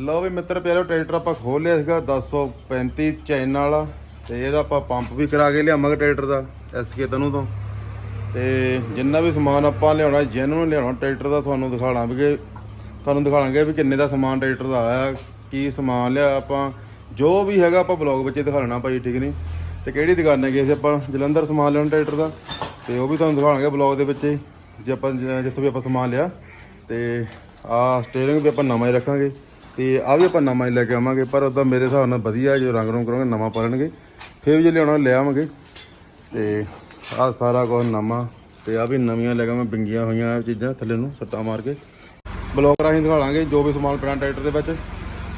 ਲਓ ਵੀ ਮਿੱਤਰ ਪਿਆਰੋ, ਟਰੈਕਟਰ ਆਪਾਂ ਖੋਲ ਲਿਆ ਸੀਗਾ 1035 ਚੈਨ ਵਾਲਾ, ਤੇ ਇਹਦਾ ਆਪਾਂ ਪੰਪ ਵੀ ਕਰਾ ਕੇ ਲਿਆਵਾਂਗੇ ਟਰੈਕਟਰ ਦਾ ਐਸਕੇ ਤਨੂ ਤੋਂ। ਤੇ ਜਿੰਨਾ ਵੀ ਸਮਾਨ ਆਪਾਂ ਲਿਆਉਣਾ ਜੈਨੂਨ ਲਿਆਉਣਾ ਟਰੈਕਟਰ ਦਾ, ਤੁਹਾਨੂੰ ਦਿਖਾਣਾ ਵੀ ਤੁਹਾਨੂੰ ਦਿਖਾਵਾਂਗੇ ਵੀ ਕਿੰਨੇ ਦਾ ਸਮਾਨ ਟਰੈਕਟਰ ਦਾ ਆਇਆ, ਕੀ ਸਮਾਨ ਲਿਆ, ਆਪਾਂ ਜੋ ਵੀ ਹੈਗਾ ਆਪਾਂ ਬਲੌਗ ਵਿੱਚ ਹੀ ਦਿਖਾਣਾ ਭਾਈ, ਠੀਕ ਨਹੀਂ? ਤੇ ਕਿਹੜੀ ਦੁਕਾਨੇ ਗਏ ਸੀ ਆਪਾਂ, ਜਲੰਧਰ ਸਮਾਨ ਲਿਆਉਣਾ ਟਰੈਕਟਰ ਦਾ, ਤੇ ਉਹ ਵੀ ਤੁਹਾਨੂੰ ਦਿਖਾਵਾਂਗੇ ਬਲੌਗ ਦੇ ਵਿੱਚ ਜੇ ਆਪਾਂ, ਜਿੱਥੋਂ ਵੀ ਆਪਾਂ ਸਮਾਨ ਲਿਆ। ਤੇ ਆ ਸਟੀਅਰਿੰਗ ਵੀ ਆਪਾਂ ਨਵਾਂ ਹੀ ਰੱਖਾਂਗੇ। ਤੇ ਆ ਵੀ ਆਪਾਂ ਨਵਾਂ ਹੀ ਲੈ ਕੇ ਆਵਾਂਗੇ, ਪਰ ਉਹਦਾ ਮੇਰੇ ਹਿਸਾਬ ਨਾਲ ਵਧੀਆ ਜੋ ਰੰਗ ਰੰਗ ਕਰਾਂਗੇ, ਨਵਾਂ ਪਾਲਣਗੇ। ਫਿਰ ਵੀ ਜੇ ਲਿਆਉਣਾ ਲੈ ਆਵਾਂਗੇ। ਤੇ ਆ ਸਾਰਾ ਕੁਝ ਨਵਾਂ, ਤੇ ਆ ਵੀ ਨਵੀਆਂ ਲੈ ਕੇ ਮੈਂ ਬਿੰਗੀਆਂ ਹੋਈਆਂ ਚੀਜ਼ਾਂ ਥੱਲੇ ਨੂੰ ਸੱਟਾਂ ਮਾਰ ਕੇ। ਬਲੌਕ ਰਾਹੀਂ ਦਿਖਾਵਾਂਗੇ ਜੋ ਵੀ ਸਮਾਨ ਪਿਆ ਟਰੈਕਟਰ ਦੇ ਵਿੱਚ।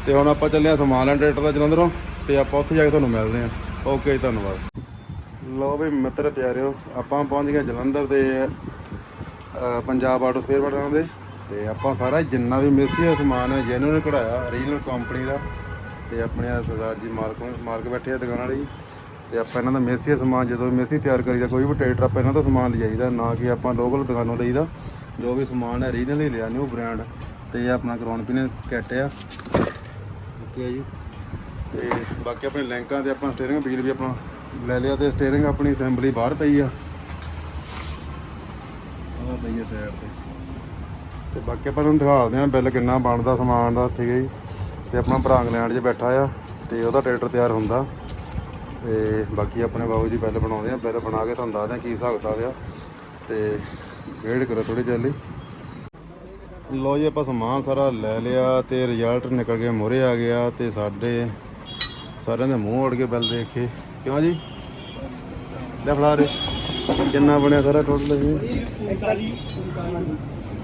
ਤੇ ਹੁਣ ਆਪਾਂ ਚੱਲੇ ਆ ਸਮਾਨ ਲੈਣ ਟਰੈਕਟਰ ਦਾ ਜਲੰਧਰੋਂ, ਤੇ ਆਪਾਂ ਉੱਥੇ ਜਾ ਕੇ ਤੁਹਾਨੂੰ ਮਿਲਦੇ ਆ ਓਕੇ ਜੀ, ਧੰਨਵਾਦ। ਲੋ ਵੀ ਮਿੱਤਰ ਪਿਆਰਿਓ ਆਪਾਂ ਪਹੁੰਚ ਗਏ ਜਲੰਧਰ ਦੇ ਪੰਜਾਬ ਆਟੋ ਸਪੇਅਰ ਪਾਰਟਾਂ ਦੇ। ਤੇ ਆਪਾਂ ਸਾਰਾ ਜਿੰਨਾ ਵੀ ਮਿਲਸੀ ਦਾ ਸਮਾਨ ਹੈ ਜੈਨੂਨ ਕਢਾਇਆ ਰੀਜਨਲ ਕੰਪਨੀ ਦਾ, ਤੇ ਆਪਣੇ ਆ ਸਰਦਾਰ ਜੀ ਮਾਲਕ ਮਾਲਕ ਬੈਠੇ ਆ ਦੁਕਾਨ ਵਾਲੇ ਜੀ। ਤੇ ਆਪਾਂ ਇਹਨਾਂ ਦਾ ਮੇਸੀ ਦਾ ਸਮਾਨ, ਜਦੋਂ ਵੀ ਮੇਸੀ ਤਿਆਰ ਕਰੀਦਾ, ਕੋਈ ਵੀ ਟਰੈਕਟਰ, ਆਪਾਂ ਇਹਨਾਂ ਤੋਂ ਸਮਾਨ ਲਿਜਾਈਦਾ, ਨਾ ਕਿ ਆਪਾਂ ਲੋਕਲ ਦੁਕਾਨੋਂ ਲਈਦਾ। ਜੋ ਵੀ ਸਮਾਨ ਹੈ ਰੀਜਨਲ ਹੀ ਲਿਆ ਨਿਊ ਬ੍ਰਾਂਡ ਤੇ ਇਹ ਆਪਣਾ ਕਰਾਉਣ ਪੀਨੇ ਕਿੱਟ ਆ। ਓਕੇ ਜੀ। ਤੇ ਬਾਕੀ ਆਪਣੇ ਲੈਂਕਾਂ ਤੇ ਆਪਾਂ ਸਟੀਅਰਿੰਗ ਵੀਲ ਵੀ ਆਪਣਾ ਲੈ ਲਿਆ ਤੇ ਸਟੀਅਰਿੰਗ ਆਪਣੀ ਅਸੈਂਬਲੀ ਬਾਹਰ ਪਈ ਆ। ਆਹ ਪਈ ਆ ਸਾਈਡ ਤੇ। ਤੇ ਬਾਕੀ ਆਪਾਂ ਤੁਹਾਨੂੰ ਦਿਖਾਉਂਦੇ ਆ ਬਿੱਲ ਕਿੰਨਾ ਬਣਦਾ ਸਮਾਨ ਦਾ ਠੀਕ ਹੈ ਜੀ। ਤੇ ਆਪਣਾ ਭਰਾ ਇੰਗਲੈਂਡ 'ਚ ਬੈਠਾ ਆ ਤੇ ਉਹਦਾ ਟਰੈਕਟਰ ਤਿਆਰ ਹੁੰਦਾ। ਤੇ ਬਾਕੀ ਆਪਣੇ ਬਾਬੂ ਜੀ ਬਿੱਲ ਬਣਾਉਂਦੇ ਆ, ਬਿੱਲ ਬਣਾ ਕੇ ਤੁਹਾਨੂੰ ਦੱਸਦੇ ਆ ਕੀ ਹਿਸਾਬ ਕਿਤਾਬ ਆ। ਤੇ ਵੇਟ ਕਰੋ ਥੋੜੀ ਜਲਦੀ। ਲੋ ਜੀ ਆਪਾਂ ਸਮਾਨ ਸਾਰਾ ਲੈ ਲਿਆ ਤੇ ਰਿਜ਼ਲਟ ਨਿਕਲ ਕੇ ਮੋਰੇ ਆ ਗਿਆ ਤੇ ਸਾਡੇ ਸਾਰਿਆਂ ਦੇ ਮੂੰਹ ਉੜ ਕੇ ਬਿੱਲ ਦੇਖ ਕੇ। ਕਿਉਂ ਜੀ? ਲੈ ਫੜਾ ਰੇ ਕਿੰਨਾ ਬਣਿਆ ਸਾਰਾ ਟੋਟਲ ਜੀ?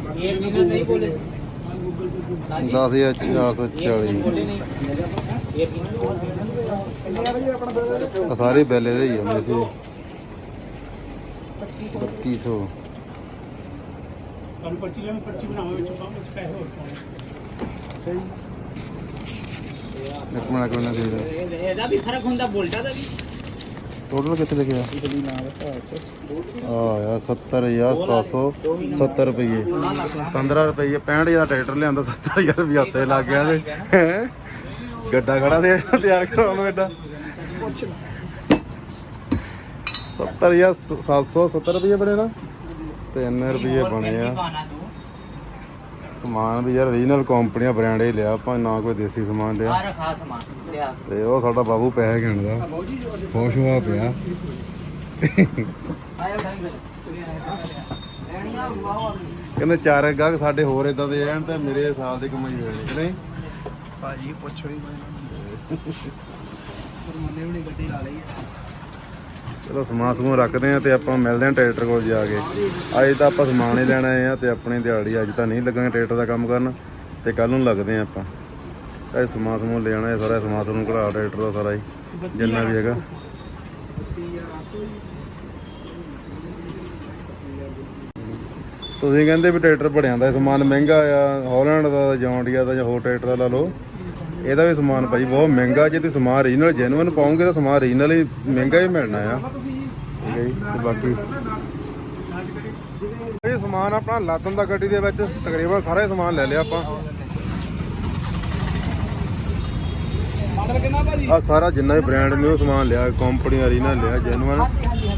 10440 ਸਾਰੇ ਬੈਲੇ ਦੇ ਹੀ ਹੁੰਦੇ ਸੀ 3200 ਕੱਲ। ਪਰਚੀ ਲੈਣ ਪਰਚੀ ਬਣਾਵਾਂ ਵਿੱਚ ਪੈਸੇ ਹੋਰ ਸਹੀ ਇੱਕ ਮਿੰਟ। ਕਰਨਾ ਚਾਹੀਦਾ ਇਹਦਾ ਵੀ ਫ਼ਰਕ ਹੁੰਦਾ, ਬੋਲਟਾ ਦਾ ਵੀ। ਟੋਟਲ ਕਿੱਥੇ ਲਿਖਿਆ ਆ ਯਾਰ 70770 ਰੁਪਏ 15 ਰੁਪਏ 65000 ਟਰੈਕਟਰ ਲਿਆਂਦਾ 70000 ਰੁਪਏ ਹੱਥੇ ਲੱਗ ਗਿਆ ਤੇ। ਗੱਡਾ ਖੜਾ ਦੇ ਤਿਆਰ ਕਰਾਉਣ ਨੂੰ ਐਡਾ 70770 ਰੁਪਏ ਬਣੇ ਨਾ। 3 ਰੁਪਏ ਬਣੇ ਆ। ਸਮਾਨ ਵੀ ਯਾਰ ਓਰੀਜਨਲ ਕੰਪਨੀਆਂ ਬ੍ਰਾਂਡ ਹੀ ਲਿਆ ਆਪਾਂ ਨਾ ਕੋਈ ਦੇਸੀ ਸਮਾਨ ਲਿਆ। ਸਾਰਾ ਖਾਸ ਸਮਾਨ ਲਿਆ। ਤੇ ਉਹ ਸਾਡਾ ਬਾਬੂ ਪੈਸੇ ਗਿਣਦਾ। ਖੁਸ਼ ਹੋਇਆ ਪਿਆ। ਆਇਆ ਢਾਈ ਲੈਣੀ ਕਹਿੰਦੇ ਚਾਰ ਗਾਹਕ ਸਾਡੇ ਹੋਰ ਇਦਾਂ ਦੇ ਆਣ ਤੇ ਮੇਰੇ ਸਾਲ ਦੀ ਕਮਾਈ ਹੋ ਨਹੀਂ? ਭਾਜੀ ਪੁੱਛੋ ਹੀ ਮੈਂ ਪਰ ਮੰਨੇ ਵੀ ਨਹੀਂ ਗੱਡੀ ਲਾ ਲਈ ਹੈ ਚਲੋ ਸਮਾਨ ਸਮੂਹ ਰੱਖਦੇ ਆ ਤੇ ਆਪਾਂ ਮਿਲਦੇ ਆ ਟਰੈਕਟਰ ਕੋਲ ਜਾ ਕੇ। ਅੱਜ ਤਾਂ ਆਪਾਂ ਸਮਾਨ ਹੀ ਲੈਣਾ ਆ ਤੇ ਆਪਣੀ ਦਿਹਾੜੀ ਅੱਜ ਤਾਂ ਨਹੀਂ ਲੱਗਾਂਗੇ ਟਰੈਕਟਰ ਦਾ ਕੰਮ ਕਰਨ ਤੇ ਕੱਲ ਨੂੰ ਲੱਗਦੇ ਆ ਆਪਾਂ। ਇਹ ਸਮਾਨ ਸਮੂਹ ਲੈ ਆਣਾ ਸਾਰਾ ਸਮਾਨ ਸਮੂਹ ਕਢਾ ਟਰੈਕਟਰ ਦਾ ਸਾਰਾ ਹੀ, ਜਿੰਨਾ ਵੀ ਹੈਗਾ। ਤੁਸੀਂ ਕਹਿੰਦੇ ਵੀ ਟਰੈਕਟਰ ਬੜਿਆਂ ਦਾ ਸਮਾਨ ਮਹਿੰਗਾ ਆ ਹਾਲੈਂਡ ਦਾ ਜੌਂਡੀਆ ਦਾ ਜਾਂ ਹੋਰ ਟਰੈਕਟਰ ਦਾ ਲਾ ਲਓ। ਇਹਦਾ ਵੀ ਸਮਾਨ ਭਾਈ ਬਹੁਤ ਮਹਿੰਗਾ ਜੇ ਤੁਸੀਂ ਸਮਾਨ ਰੀਜਨਲ ਜੈਨੂਇਨ ਪਾਓਗੇ ਤਾਂ ਸਮਾਨ ਰੀਜਨਲ ਹੀ ਮਹਿੰਗਾ ਹੀ ਮਿਲਣਾ ਆ। ਠੀਕ ਹੈ ਜੀ ਤੇ ਬਾਕੀ ਇਹ ਸਮਾਨ ਆਪਣਾ ਲਾਦਨ ਦਾ ਗੱਡੀ ਦੇ ਵਿੱਚ ਤਕਰੀਬਨ ਸਾਰਾ ਹੀ ਸਮਾਨ ਲੈ ਲਿਆ ਆਪਾਂ। ਭਾਜੀ ਆ ਸਾਰਾ ਜਿੰਨਾ ਵੀ ਬ੍ਰਾਂਡ ਨਿਊ ਸਮਾਨ ਲਿਆ ਕੰਪਨੀ ਰੀਜਨਲ ਲਿਆ ਜੈਨੂਇਨ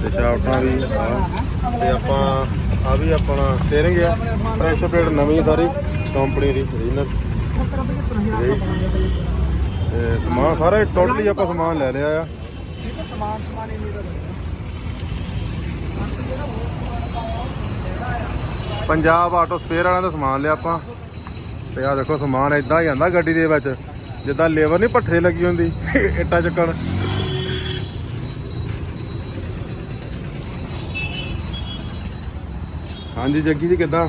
ਤੇ ਸ਼ਾਫਟਾਂ ਵੀ ਆ। ਤੇ ਆਪਾਂ ਆ ਵੀ ਆਪਣਾ ਸਟੀਅਰਿੰਗ ਆ ਪ੍ਰੈਸ਼ਰ ਪਲੇਟ ਨਵੀਂ ਸਾਰੀ ਕੰਪਨੀ ਦੀ ਰੀਜਨਲ ਤੇ ਸਮਾਨ ਸਾਰਾ ਟੋਟਲੀ ਆਪਾਂ ਸਮਾਨ ਲੈ ਲਿਆ ਆ। ਸਮਾਨ ਸਮਾਨ ਹੀ ਦਾ ਪੰਜਾਬ ਆਟੋ ਸਪੇਅਰ ਵਾਲਿਆਂ ਦਾ ਸਮਾਨ ਲਿਆ ਆਪਾਂ। ਤੇ ਆ ਦੇਖੋ ਸਮਾਨ ਇਦਾਂ ਹੀ ਆਂਦਾ ਗੱਡੀ ਦੇ ਵਿੱਚ, ਜਿੱਦਾਂ ਲੇਬਰ ਨਹੀਂ ਪੱਠੇ ਲੱਗੀ ਹੁੰਦੀ, ਇੱਟਾਂ ਚੱਕਣ। ਹਾਂਜੀ, ਜੱਗੀ ਜੀ ਕਿਦਾਂ?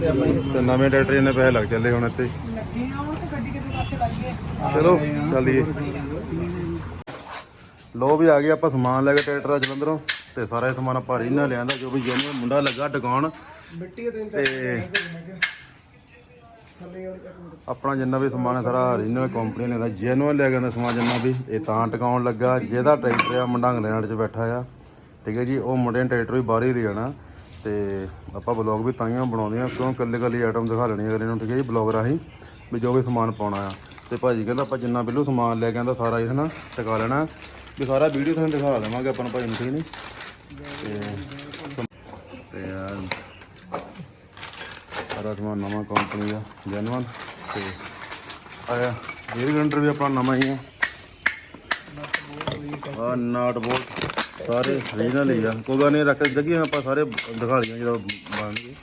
ਤੇ ਨਵੇਂ ਟਰੈਕਟਰ ਇਹਨੇ ਪੈਸੇ ਲੱਗ ਚੱਲੇ ਹੁਣ ਇੱਥੇ। ਲੱਗੇ ਆਉਣ ਤੇ ਗੱਡੀ ਕਿਸੇ ਪਾਸੇ ਚਲੋ ਚੱਲੀਏ ਲੋ ਵੀ ਆ ਗਏ ਆਪਾਂ ਸਮਾਨ ਲੈ ਕੇ ਟਰੈਕਟਰ ਦਾ ਜਲੰਧਰੋਂ ਤੇ ਸਾਰਾ ਸਮਾਨ ਆਪਾਂ ਰੀਨਾ ਲਿਆਂਦਾ ਜੋ ਵੀ ਜਿਹਨੇ ਮੁੰਡਾ ਲੱਗਾ ਟਿਕਾਉਣ ਤੇ ਆਪਣਾ ਜਿੰਨਾ ਵੀ ਸਮਾਨ ਹੈ ਸਾਰਾ ਰੀਨਲ ਕੰਪਨੀ ਨੇ ਦਾ ਜੈਨੂਅਲ ਲਿਆ ਗਿਆ ਸਮਾਨ ਜਿੰਨਾ ਵੀ। ਇਹ ਤਾਂ ਟਿਕਾਉਣ ਲੱਗਾ ਜਿਹਦਾ ਟਰੈਕਟਰ ਆ ਮੰਡੰਗ ਲੈਣ 'ਚ ਬੈਠਾ ਆ। ਠੀਕ ਹੈ ਜੀ ਉਹ ਮੁੰਡੇ ਨੇ ਟਰੈਕਟਰ ਵੀ ਬਾਹਰ ਹੀ ਲੈ ਜਾਣਾ। ਤੇ ਆਪਾਂ ਬਲੌਗ ਵੀ ਤਾਈਆਂ ਬਣਾਉਂਦੇ ਆ ਕਿਉਂ ਕੱਲੇ ਕੱਲੇ ਆਈਟਮ ਦਿਖਾ ਲੈਣੀ ਅਗਲੇ ਨੂੰ, ਠੀਕ ਹੈ ਜੀ ਬਲੌਗ ਰਾਹੀਂ, ਵੀ ਜੋ ਵੀ ਸਮਾਨ ਪਾਉਣਾ ਆ। ਤੇ ਭਾਜੀ ਕਹਿੰਦਾ ਆਪਾਂ ਜਿੰਨਾ ਬਿੱਲੂ ਸਮਾਨ ਲੈ ਕੇ ਆਂਦਾ, ਸਾਰਾ ਇਹ ਹਨਾ, ਟਿਕਾ ਲੈਣਾ। ਵੀ ਸਾਰਾ ਵੀਡੀਓ ਤੁਹਾਨੂੰ ਦਿਖਾ ਦੇਵਾਂਗੇ ਆਪਾਂ ਨੂੰ ਭਾਈ ਨੂੰ, ਠੀਕ ਨਹੀਂ ਤੇ ਤੇ ਸਾਰਾ ਸਮਾਨ ਨਵਾਂ ਕੰਪਨੀ ਦਾ ਜੈਨੂਅਨ ਤੇ ਆਇਆ 에ਅਰ ਗਰੰਡਰ ਵੀ ਆਪਣਾ ਨਵਾਂ ਹੀ ਆ। ਆ ਨਾਟ ਬੋਲਟ। ਸਾਰੇ ਰੀਜਨਲ ਹੀ ਆ ਕੋਈ ਗੱਲ ਨਹੀਂ, ਰੱਖ ਜੱਗੀ, ਆਪਾਂ ਸਾਰੇ ਦਿਖਾ ਲਈਆਂ ਜਦੋਂ ਬਣਨਗੇ।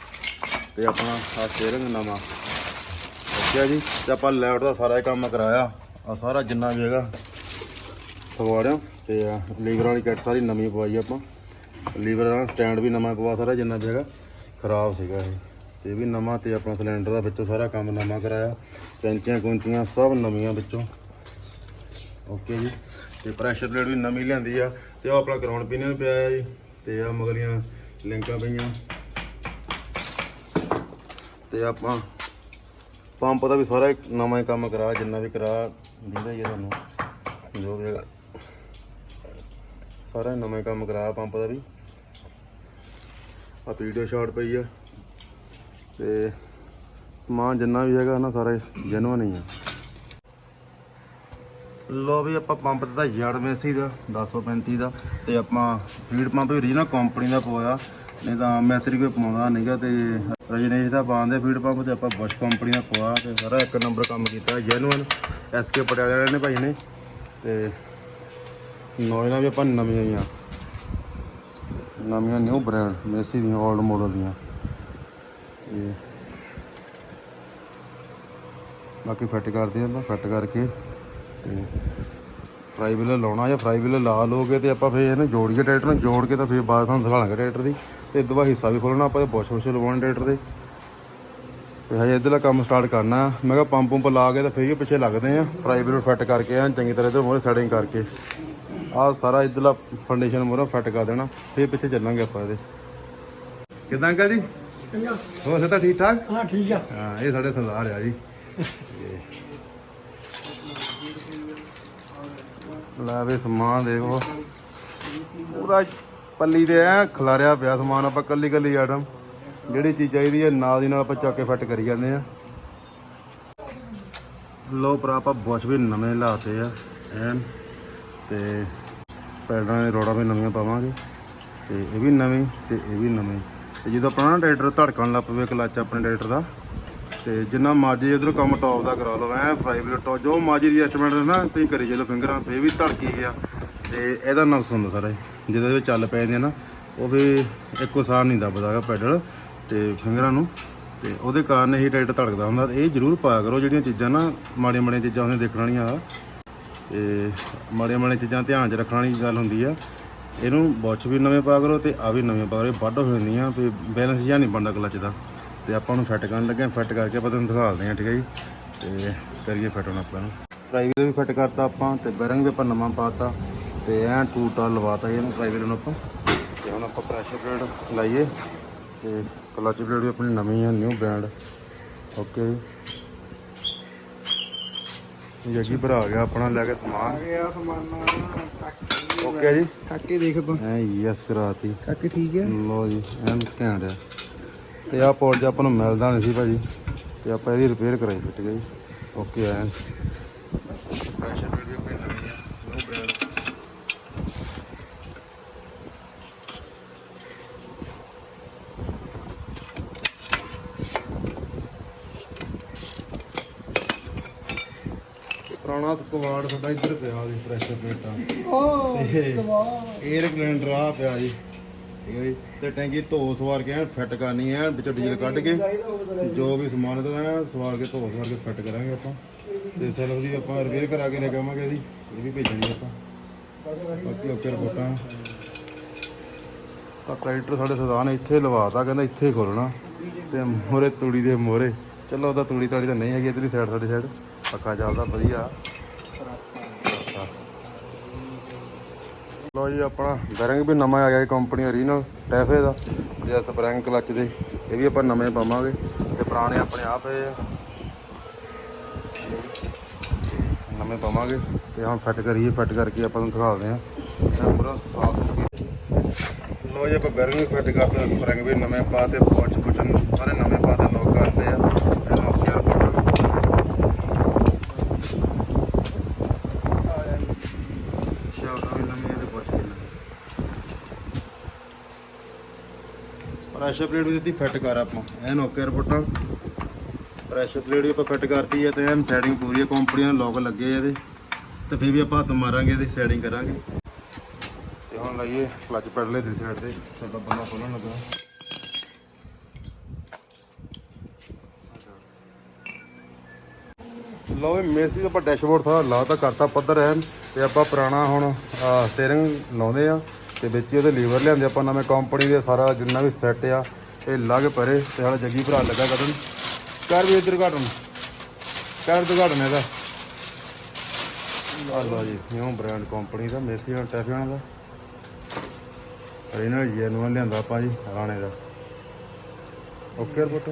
ਤੇ ਆਪਣਾ ਆ ਸਟੀਅਰਿੰਗ ਨਵਾਂ ਓਕੇ ਜੀ? ਤੇ ਆਪਾਂ ਲੈਟ ਦਾ ਸਾਰਾ ਹੀ ਕੰਮ ਕਰਾਇਆ। ਆ ਸਾਰਾ ਜਿੰਨਾ ਵੀ ਹੈਗਾ ਫਗਵਾੜਿਆ ਤੇ ਲੀਵਰ ਵਾਲੀ ਕਿੱਟ ਸਾਰੀ ਨਵੀਂ ਪਵਾਈ ਆਪਾਂ। ਲੀਵਰ ਵਾਲਾ ਸਟੈਂਡ ਵੀ ਨਵਾਂ ਪਵਾ ਸਾਰਾ ਜਿੰਨਾ ਵੀ ਹੈਗਾ। ਖਰਾਬ ਸੀਗਾ ਇਹ। ਤੇ ਇਹ ਵੀ ਨਵਾਂ ਤੇ ਆਪਣਾ ਸਿਲੰਡਰ ਦਾ ਵਿੱਚੋਂ ਸਾਰਾ ਕੰਮ ਨਵਾਂ ਕਰਾਇਆ। ਪੈਂਚੀਆਂ ਕੁੰਚੀਆਂ ਸਭ ਨਵੀਆਂ ਵਿੱਚੋਂ। ਓਕੇ ਜੀ। ਤੇ ਪ੍ਰੈਸ਼ਰ ਪਲੇਟ ਵੀ ਨਵੀਂ ਲਿਆਂਦੀ ਆ ਤੇ ਉਹ ਆਪਣਾ ਗਰਾਊਂਡ ਪੀਨੀਅਨ ਪਿਆ ਆ ਜੀ ਤੇ ਆ ਮਗਲੀਆਂ ਲਿੰਕਾਂ ਪਈਆਂ। ਤੇ ਆਪਾਂ ਪੰਪ ਦਾ ਵੀ ਸਾਰਾ ਇੱਕ ਨਵਾਂ ਹੀ ਕੰਮ ਕਰਾ, ਜਿੰਨਾ ਵੀ ਕਰਾ ਦਿੰਦਾ ਹੀ ਆ ਤੁਹਾਨੂੰ ਜੋ ਵੀ ਹੈਗਾ। ਸਾਰਾ ਨਵੇਂ ਕੰਮ ਕਰਾਇਆ ਪੰਪ ਦਾ ਵੀ। ਆ ਵੀਡੀਓ ਸ਼ਾਟ ਪਈ ਆ। ਤੇ ਸਮਾਨ ਜਿੰਨਾ ਵੀ ਹੈਗਾ ਨਾ, ਸਾਰਾ ਜੈਨੂਅਨ ਹੀ ਆ। ਲੋ ਵੀ ਆਪਾਂ ਪੰਪ ਦਿੱਤਾ ਯਾਰ ਮੈਸੀ ਦਾ 1035 ਦਾ, ਤੇ ਆਪਾਂ ਫੀਡ ਪੰਪ ਵੀ ਰੀਜਨਲ ਕੰਪਨੀ ਦਾ ਪਵਾਇਆ। ਨਹੀਂ ਤਾਂ ਮੈਤਰੀ ਕੋਈ ਪਾਉਂਦਾ ਨਹੀਂਗਾ ਤੇ ਰਜਨੇਸ਼ ਦਾ ਪਾਉਂਦੇ ਫੀਡ ਪੰਪ ਤੇ ਆਪਾਂ ਬਸ਼ ਕੰਪਨੀ ਦਾ ਪਵਾ ਤੇ ਸਾਰਾ ਇੱਕ ਨੰਬਰ ਕੰਮ ਕੀਤਾ ਜੈਨੂਅਨ ਐਸਕੇ ਪਟਿਆਲੇ ਵਾਲਿਆਂ ਨੇ ਭਾਈ ਨੇ। ਤੇ ਨੋਇਲਾਂ ਵੀ ਆਪਾਂ ਨਵੀਆਂ ਹੀ ਆ। ਨਵੀਆਂ ਨਿਊ ਬ੍ਰਾਂਡ ਮੈਸੀ ਦੀਆਂ 올ਡ ਮਾਡਲ ਦੀਆਂ। ਤੇ ਬਾਕੀ ਫਿੱਟ ਕਰਦੇ ਆਪਾਂ ਫਿੱਟ ਕਰਕੇ। ਤੇ ਫਰਾਈ ਵੀਲ ਲਾਉਣਾ ਜਾਂ ਫਰਾਈ ਵੀਲ ਲਾ ਲੋਗੇ ਤੇ ਆਪਾਂ ਫੇਰ ਇਹਨੂੰ ਜੋੜੀਏ ਟਰੈਕਟਰ ਨੂੰ ਜੋੜ ਕੇ ਤਾਂ ਫੇਰ ਬਾਅਦ ਤੁਹਾਨੂੰ ਦਿਖਾਵਾਂਗੇ ਟਰੈਕਟਰ ਦੀ ਤੇ ਇਦੋਂ ਬਾਅਦ ਹਿੱਸਾ ਵੀ ਖੋਲਣਾ ਆਪਾਂ ਬੁਸ਼ ਬੁਸ਼ ਲਵਾਉਣੇ ਟਰੈਕਟਰ ਦੇ। ਤੇ ਹਜੇ ਇੱਧਰਲਾ ਕੰਮ ਸਟਾਰਟ ਕਰਨਾ ਮੈਂ ਕਿਹਾ ਪੰਪ ਪੰਪ ਲਾ ਕੇ ਤਾਂ ਫੇਰ ਹੀ ਪਿੱਛੇ ਲੱਗਦੇ ਆ ਫਰਾਈ ਵੀਲ ਫਿੱਟ ਕਰਕੇ ਆ ਚੰਗੀ ਤਰ੍ਹਾਂ ਇਧਰ ਮੋਰੇ ਸੈਟਿੰਗ ਕਰਕੇ। ਆਹ ਸਾਰਾ ਇੱਧਰਲਾ ਫਾਊਂਡੇਸ਼ਨ ਮੋਰੇ ਫਿੱਟ ਕਰ ਦੇਣਾ ਫੇਰ ਪਿੱਛੇ ਚੱਲਾਂਗੇ ਆਪਾਂ ਇਹਦੇ। ਕਿਦਾਂ ਅੰਕਲ ਜੀ? ਹੋ ਸੇ ਤਾਂ ਠੀਕ ਠਾਕ? ਹਾਂ ਠੀਕ ਆ। ਹਾਂ ਇਹ ਸਾਡੇ ਸਰਦਾਰ ਆ ਜੀ। ਲੈ ਵੇ ਸਮਾਨ ਦੇਖੋ। ਪੂਰਾ ਪੱਲੀ ਤੇ ਐ ਖਲਾਰਿਆ ਪਿਆ ਸਮਾਨ, ਆਪਾਂ ਕੱਲੀ ਕੱਲੀ ਆਈਟਮ ਜਿਹੜੀ ਚੀਜ਼ ਚਾਹੀਦੀ ਹੈ, ਨਾਲ ਦੀ ਨਾਲ ਆਪਾਂ ਚੱਕ ਕੇ ਫਿੱਟ ਕਰੀ ਜਾਂਦੇ ਆ। ਲੋ ਪਰ ਆਪਾਂ ਬੁਸ਼ ਵੀ ਨਵੇਂ ਲਾਤੇ ਆ, ਐਨ। ਤੇ ਪੈਡਲਾਂ ਦੇ ਰੋੜਾਂ ਵੀ ਨਵੀਆਂ ਪਾਵਾਂਗੇ। ਤੇ ਇਹ ਵੀ ਨਵੀਂ, ਤੇ ਇਹ ਵੀ ਨਵੀਂ। ਤੇ ਜਦੋਂ ਆਪਣਾ ਨਾ ਟਰੈਕਟਰ ਧੜਕਣ ਲੱਗ ਪਵੇ, ਕਲੱਚ ਆਪਣੇ ਟਰੈਕਟਰ ਦਾ। ਤੇ ਜਿੰਨਾ ਮਰਜ਼ੀ ਇਧਰੋਂ ਕੰਮ ਟੌਪ ਦਾ ਕਰਾ ਲਓ, ਐ ਪ੍ਰਾਈਵੇਟ ਟੌਪ ਜੋ ਮਰਜ਼ੀ ਐਡਜਸਟਮੈਂਟ ਨਾ, ਤੁਸੀਂ ਕਰੀ ਚਲੋ ਫਿੰਗਰਾਂ, ਫੇਰ ਵੀ ਧੜਕੀ ਗਿਆ। ਤੇ ਇਹਦਾ ਨੁਕਸ ਹੁੰਦਾ ਸਾਰਾ ਜਿਹਦੇ ਵਿੱਚ ਚੱਲ ਪੈ ਜਾਂਦੇ ਨਾ, ਉਹ ਵੀ ਇੱਕੋ ਸਾਰ ਨਹੀਂ ਦੱਬਦਾ ਹੈਗਾ ਪੈਡਲ, ਤੇ ਫਿੰਗਰਾਂ ਨੂੰ, ਤੇ ਉਹਦੇ ਕਾਰਨ ਇਹ ਟਰੈਕਟਰ ਧੜਕਦਾ ਹੁੰਦਾ, ਇਹ ਜ਼ਰੂਰ ਪਾਇਆ ਕਰੋ ਜਿਹੜੀਆਂ ਚੀਜ਼ਾਂ ਨਾ ਮਾੜੀਆਂ ਮਾੜੀਆਂ ਚੀਜ਼ਾਂ ਉਹਨੇ ਦੇਖਣ ਵਾਲੀਆਂ ਆ। ਤੇ ਮਾੜੀਆਂ ਮਾੜੀਆਂ ਚੀਜ਼ਾਂ ਧਿਆਨ 'ਚ ਰੱਖਣ ਵਾਲੀ ਗੱਲ ਹੁੰਦੀ ਆ। ਇਹਨੂੰ ਬੁੱਚ ਵੀ ਨਵੇਂ ਪਾ ਕਰੋ ਤੇ ਆ ਵੀ ਨਵੇਂ ਪਾ ਕਰੋ, ਇਹ ਵੱਡ ਹੋ ਜਾਂਦੀਆਂ ਤੇ ਬੈਲੈਂਸ ਜਿਹਾ ਨਹੀਂ ਬਣਦਾ ਕਲਚ ਦਾ। ਤੇ ਆਪਾਂ ਨੂੰ ਫਿੱਟ ਕਰਨ ਲੱਗੇ ਫਿੱਟ ਕਰਕੇ ਆਪਾਂ ਤੁਹਾਨੂੰ ਦਿਖਾਲਦੇ ਹਾਂ ਠੀਕ ਹੈ ਜੀ? ਤੇ ਕਰੀਏ ਫਿੱਟ ਹੁਣ ਆਪਾਂ ਨੂੰ ਫਰਾਈ ਵੀਲ ਵੀ ਫਿੱਟ ਕਰਤਾ ਆਪਾਂ ਤੇ ਬੈਰਿੰਗ ਵੀ ਆਪਾਂ ਨਵਾਂ ਪਾਤਾ ਤੇ ਐਂ ਟੂਟਾ ਲਵਾਤਾ ਇਹਨੂੰ ਫਰਾਈ ਵੀਲ ਨੂੰ ਆਪਾਂ। ਤੇ ਹੁਣ ਆਪਾਂ ਪ੍ਰੈਸ਼ਰ ਪਲੇਟ ਲਾਈਏ ਤੇ ਕਲੱਚ ਪਲੇਟ ਵੀ ਆਪਣੀ ਨਵੀਂ ਆ ਨਿਊ ਬ੍ਰਾਂਡ ਓਕੇ ਜੀ। ਜੱਗੀ ਭਰਾ ਆ ਗਿਆ ਆਪਣਾ ਲੈ ਕੇ ਸਮਾਨ। ਗਿਆ ਸਮਾਨਾ। ਓਕੇ ਜੀ। ਕਾਕੇ ਦੇਖ ਤੂੰ ਐ ਯੈਸ ਕਰਾਤੀ। ਕਾਕੇ ਠੀਕ ਹੈ ਲੋ ਜੀ ਐਨ ਘੈਂਟ ਆ। ਤੇ ਆਹ ਪੋਰਟ ਆਪਾਂ ਨੂੰ ਮਿਲਦਾ ਨਹੀਂ ਸੀ ਭਾਜੀ ਤੇ ਆਪਾਂ ਇਹਦੀ ਰਿਪੇਅਰ ਕਰਾਈ ਫਿੱਟ ਗਈ। ਓਕੇ ਐਨ ਪ੍ਰੈਸ਼ਰ ਵੀ ਆਪਣੀ ਨਵੀਂ ਆ ਨੋ ਬ੍ਰਾਂਡ ਪੁਰਾਣਾ ਕਵਾੜ ਸਾਡਾ ਇੱਧਰ ਪਿਆ ਜੀ ਪ੍ਰੈਸ਼ਰ ਪਲੇਟਾਂ ਓ ਵਾਹ 에ਅਰ ਕਲੈਂਡਰ ਆ ਪਿਆ ਜੀ। ਠੀਕ ਹੈ ਜੀ ਤੇ ਟੈਂਕੀ ਧੋ ਸਵਾਰ ਕੇ ਐਨ ਫਿੱਟ ਕਰਨੀ ਐ ਵਿੱਚੋਂ ਡੀਜ਼ਲ ਕੱਢ ਕੇ। ਜੋ ਵੀ ਸਮਾਨ ਐ ਸਵਾਰ ਕੇ ਧੋ ਸਵਾਰ ਕੇ ਫਿੱਟ ਕਰਾਂਗੇ ਆਪਾਂ। ਤੇ ਸੈਲਫ ਦੀ ਆਪਾਂ ਰਿਪੇਅਰ ਕਰਾ ਕੇ ਲੈ ਕੇ ਆਵਾਂਗੇ ਇਹਦੀ ਇਹ ਵੀ ਭੇਜਣੀ ਆਪਾਂ। ਬਾਕੀ ਓਕੇ ਰਿਪੋਰਟਾਂ। ਤਾਂ ਟਰੈਕਟਰ ਸਾਡੇ ਸਰਦਾਰ ਨੇ ਇੱਥੇ ਲਵਾਤਾ ਕਹਿੰਦਾ ਇੱਥੇ ਖੋਲਣਾ। ਤੇ ਮੋਰੇ ਤੂੜੀ ਦੇ ਮੋਰੇ। ਚਲੋ ਉਹਦਾ ਤੂੜੀ ਤਾੜੀ ਤਾਂ ਨਹੀਂ ਹੈਗੀ ਇਧਰਲੀ ਸਾਈਡ ਸਾਡੀ ਸਾਈਡ ਪੱਕਾ ਚੱਲਦਾ ਵਧੀਆ। ਲੋ ਜੀ, ਆਪਣਾ ਬੈਰਿੰਗ ਵੀ ਨਵਾਂ ਆ ਗਿਆ ਕੰਪਨੀ ਓਰੀਜਨਲ ਟੈਫੇ ਦਾ ਜੇ ਸਪਰਿੰਗ ਕਲਚ ਦੇ, ਇਹ ਵੀ ਆਪਾਂ ਨਵੇਂ ਪਾਵਾਂਗੇ ਤੇ ਪੁਰਾਣੇ ਆਪਣੇ ਆ ਪਏ ਆ। ਨਵੇਂ ਪਾਵਾਂਗੇ ਤੇ ਹੁਣ ਫਿੱਟ ਕਰੀਏ ਫਿੱਟ ਕਰਕੇ ਆਪਾਂ ਨੂੰ ਦਿਖਾਉਂਦੇ ਆ ਇਹ ਪੂਰਾ ਸਾਫ਼ ਸੁਥਰਾ ਲੋ ਜੀ, ਆਪਾਂ ਬੈਰਿੰਗ ਫਿੱਟ ਕਰਤੇ ਸਪਰਿੰਗ ਵੀ ਨਵੇਂ ਪਾ ਪਾਤੇ ਪੋਚ ਪੁਚਨ ਸਾਰੇ ਨਵੇਂ ਪਾਤੇ ਲੋਕ ਕਰਤੇ ਆ ਇਹ ਲੋਕ ਯਾਰ ਬਟਨ ਸ਼ਾਫਟ ਵੀ ਨਵੀਂ ਇਹਦੇ ਪੁੱਛ ਕੇ ਪ੍ਰੈਸ਼ਰ ਪਲੇਟ ਵੀ ਦਿੱਤੀ ਫਿੱਟ ਕਰ ਆਪਾਂ। ਐਨ ਓਕੇ ਰਿਪੋਰਟਾਂ। ਪ੍ਰੈਸ਼ਰ ਪਲੇਟ ਵੀ ਆਪਾਂ ਫਿੱਟ ਕਰਤੀ ਹੈ ਤੇ ਐਨ ਸੈਟਿੰਗ ਪੂਰੀ ਹੈ ਕੰਪਨੀ ਦੇ ਲੋਕ ਲੱਗੇ ਆ ਇਹਦੇ। ਤੇ ਫਿਰ ਵੀ ਆਪਾਂ ਹੱਥ ਮਾਰਾਂਗੇ ਇਹਦੀ ਸੈਟਿੰਗ ਕਰਾਂਗੇ। ਤੇ ਹੁਣ ਲਾਈਏ ਕਲਚ ਪੈਡਲ ਇਧਰ ਸਾਈਡ ਤੇ ਸਾਡਾ ਬੰਦਾ ਖੋਲਣ ਲੱਗਾ। ਲੋ ਵੀ ਮੇਸੀ ਦਾ ਆਪਾਂ ਡੈਸ਼ਬੋਰਡ ਥੋੜ੍ਹਾ ਲਾ ਤਾਂ ਕਰਤਾ ਪੱਧਰ ਹੈ ਤੇ ਆਪਾਂ ਪੁਰਾਣਾ ਹੁਣ ਸਟੀਅਰਿੰਗ ਲਾਉਂਦੇ ਆ। ਤੇ ਵਿੱਚ ਹੀ ਲੀਵਰ ਲਿਆਂਦੇ, ਆਪਾਂ ਨਵੇਂ ਕੰਪਨੀ ਦੇ ਸਾਰਾ ਜਿੰਨਾ ਵੀ ਸੈੱਟ ਆ, ਇਹ ਲੱਗ ਪਰੇ ਤੇ ਸਾਡਾ ਜੱਗੀ ਭਰਾ ਲੱਗਾ ਕਦਨ ਕਰ ਵੀ ਇਧਰ ਘਟਣ ਕਰ ਦੁਘਾਟਨ ਇਹਦਾ। ਆ ਲਓ ਜੀ ਨਿਊ ਬ੍ਰਾਂਡ ਕੰਪਨੀ ਦਾ, ਮੇਸੀ ਨਾਲ ਟੈਫਿਆਨ ਦਾ। ਰੀਨਲ ਜੈਨੂਅਲ ਲਿਆਂਦਾ ਆਪਾਂ ਜੀ, ਰਾਣੇ ਦਾ। ਓਕੇ ਰਿਪੋਰਟ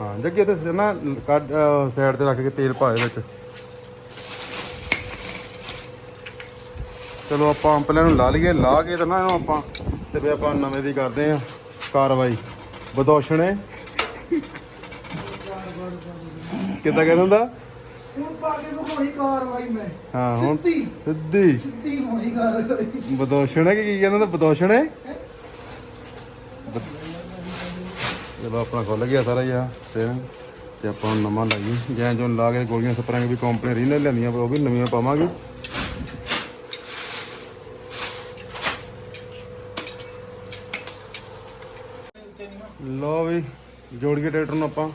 ਹਾਂ, ਜੱਗੇ ਤੇ ਨਾ ਸਾਈਡ ਤੇ ਰੱਖ ਕੇ ਤੇਲ ਪਾ ਦੇ ਵਿੱਚ। ਚਲੋ ਆਪਾਂ ਪੰਪ ਨੂੰ ਲਾ ਲਈਏ ਲਾ ਕੇ ਤਾਂ ਨਾ ਇਹਨੂੰ ਆਪਾਂ ਤੇ ਫਿਰ ਆਪਾਂ ਨਵੇਂ ਦੀ ਕਰਦੇ ਆ ਕਾਰਵਾਈ। ਬਦੋਸ਼ਣੇ ਕਿੱਦਾਂ ਕਹਿੰਦਾ ਹੁੰਦਾ ਹੁਣ ਪਾ ਕੇ ਘੁਮਾਉਣੀ ਕਾਰਵਾਈ ਮੈਂ। ਹਾਂ ਹੁਣ ਸਿੱਧੀ। ਸਿੱਧੀ। ਸਿੱਧੀ ਹੋਣੀ ਕਾਰਵਾਈ। ਬਦੋਸ਼ਣੇ ਕੀ ਕੀ ਕਹਿੰਦਾ? ਹੁੰਦਾ ਬਦੋਸ਼ਣੇ ਚਲੋ ਆਪਣਾ ਖੁੱਲ ਗਿਆ ਸਾਰਾ ਆ ਸਟੇਰਿੰਗ ਤੇ ਆਪਾਂ ਨਵਾਂ ਲਾਈਏ। ਜੈਂ ਜੋ ਲਾ ਕੇ ਗੋਲੀਆਂ ਸਪਰਿੰਗ ਵੀ ਕੰਪਨੀ ਰੀਨਲ ਲੈਂਦੀਆਂ ਉਹ ਵੀ ਨਵੀਆਂ ਪਾਵਾਂਗੇ। ਵੀ ਜੋੜ ਕੇ ਟਰੈਕਟਰ ਨੂੰ ਆਪਾਂ।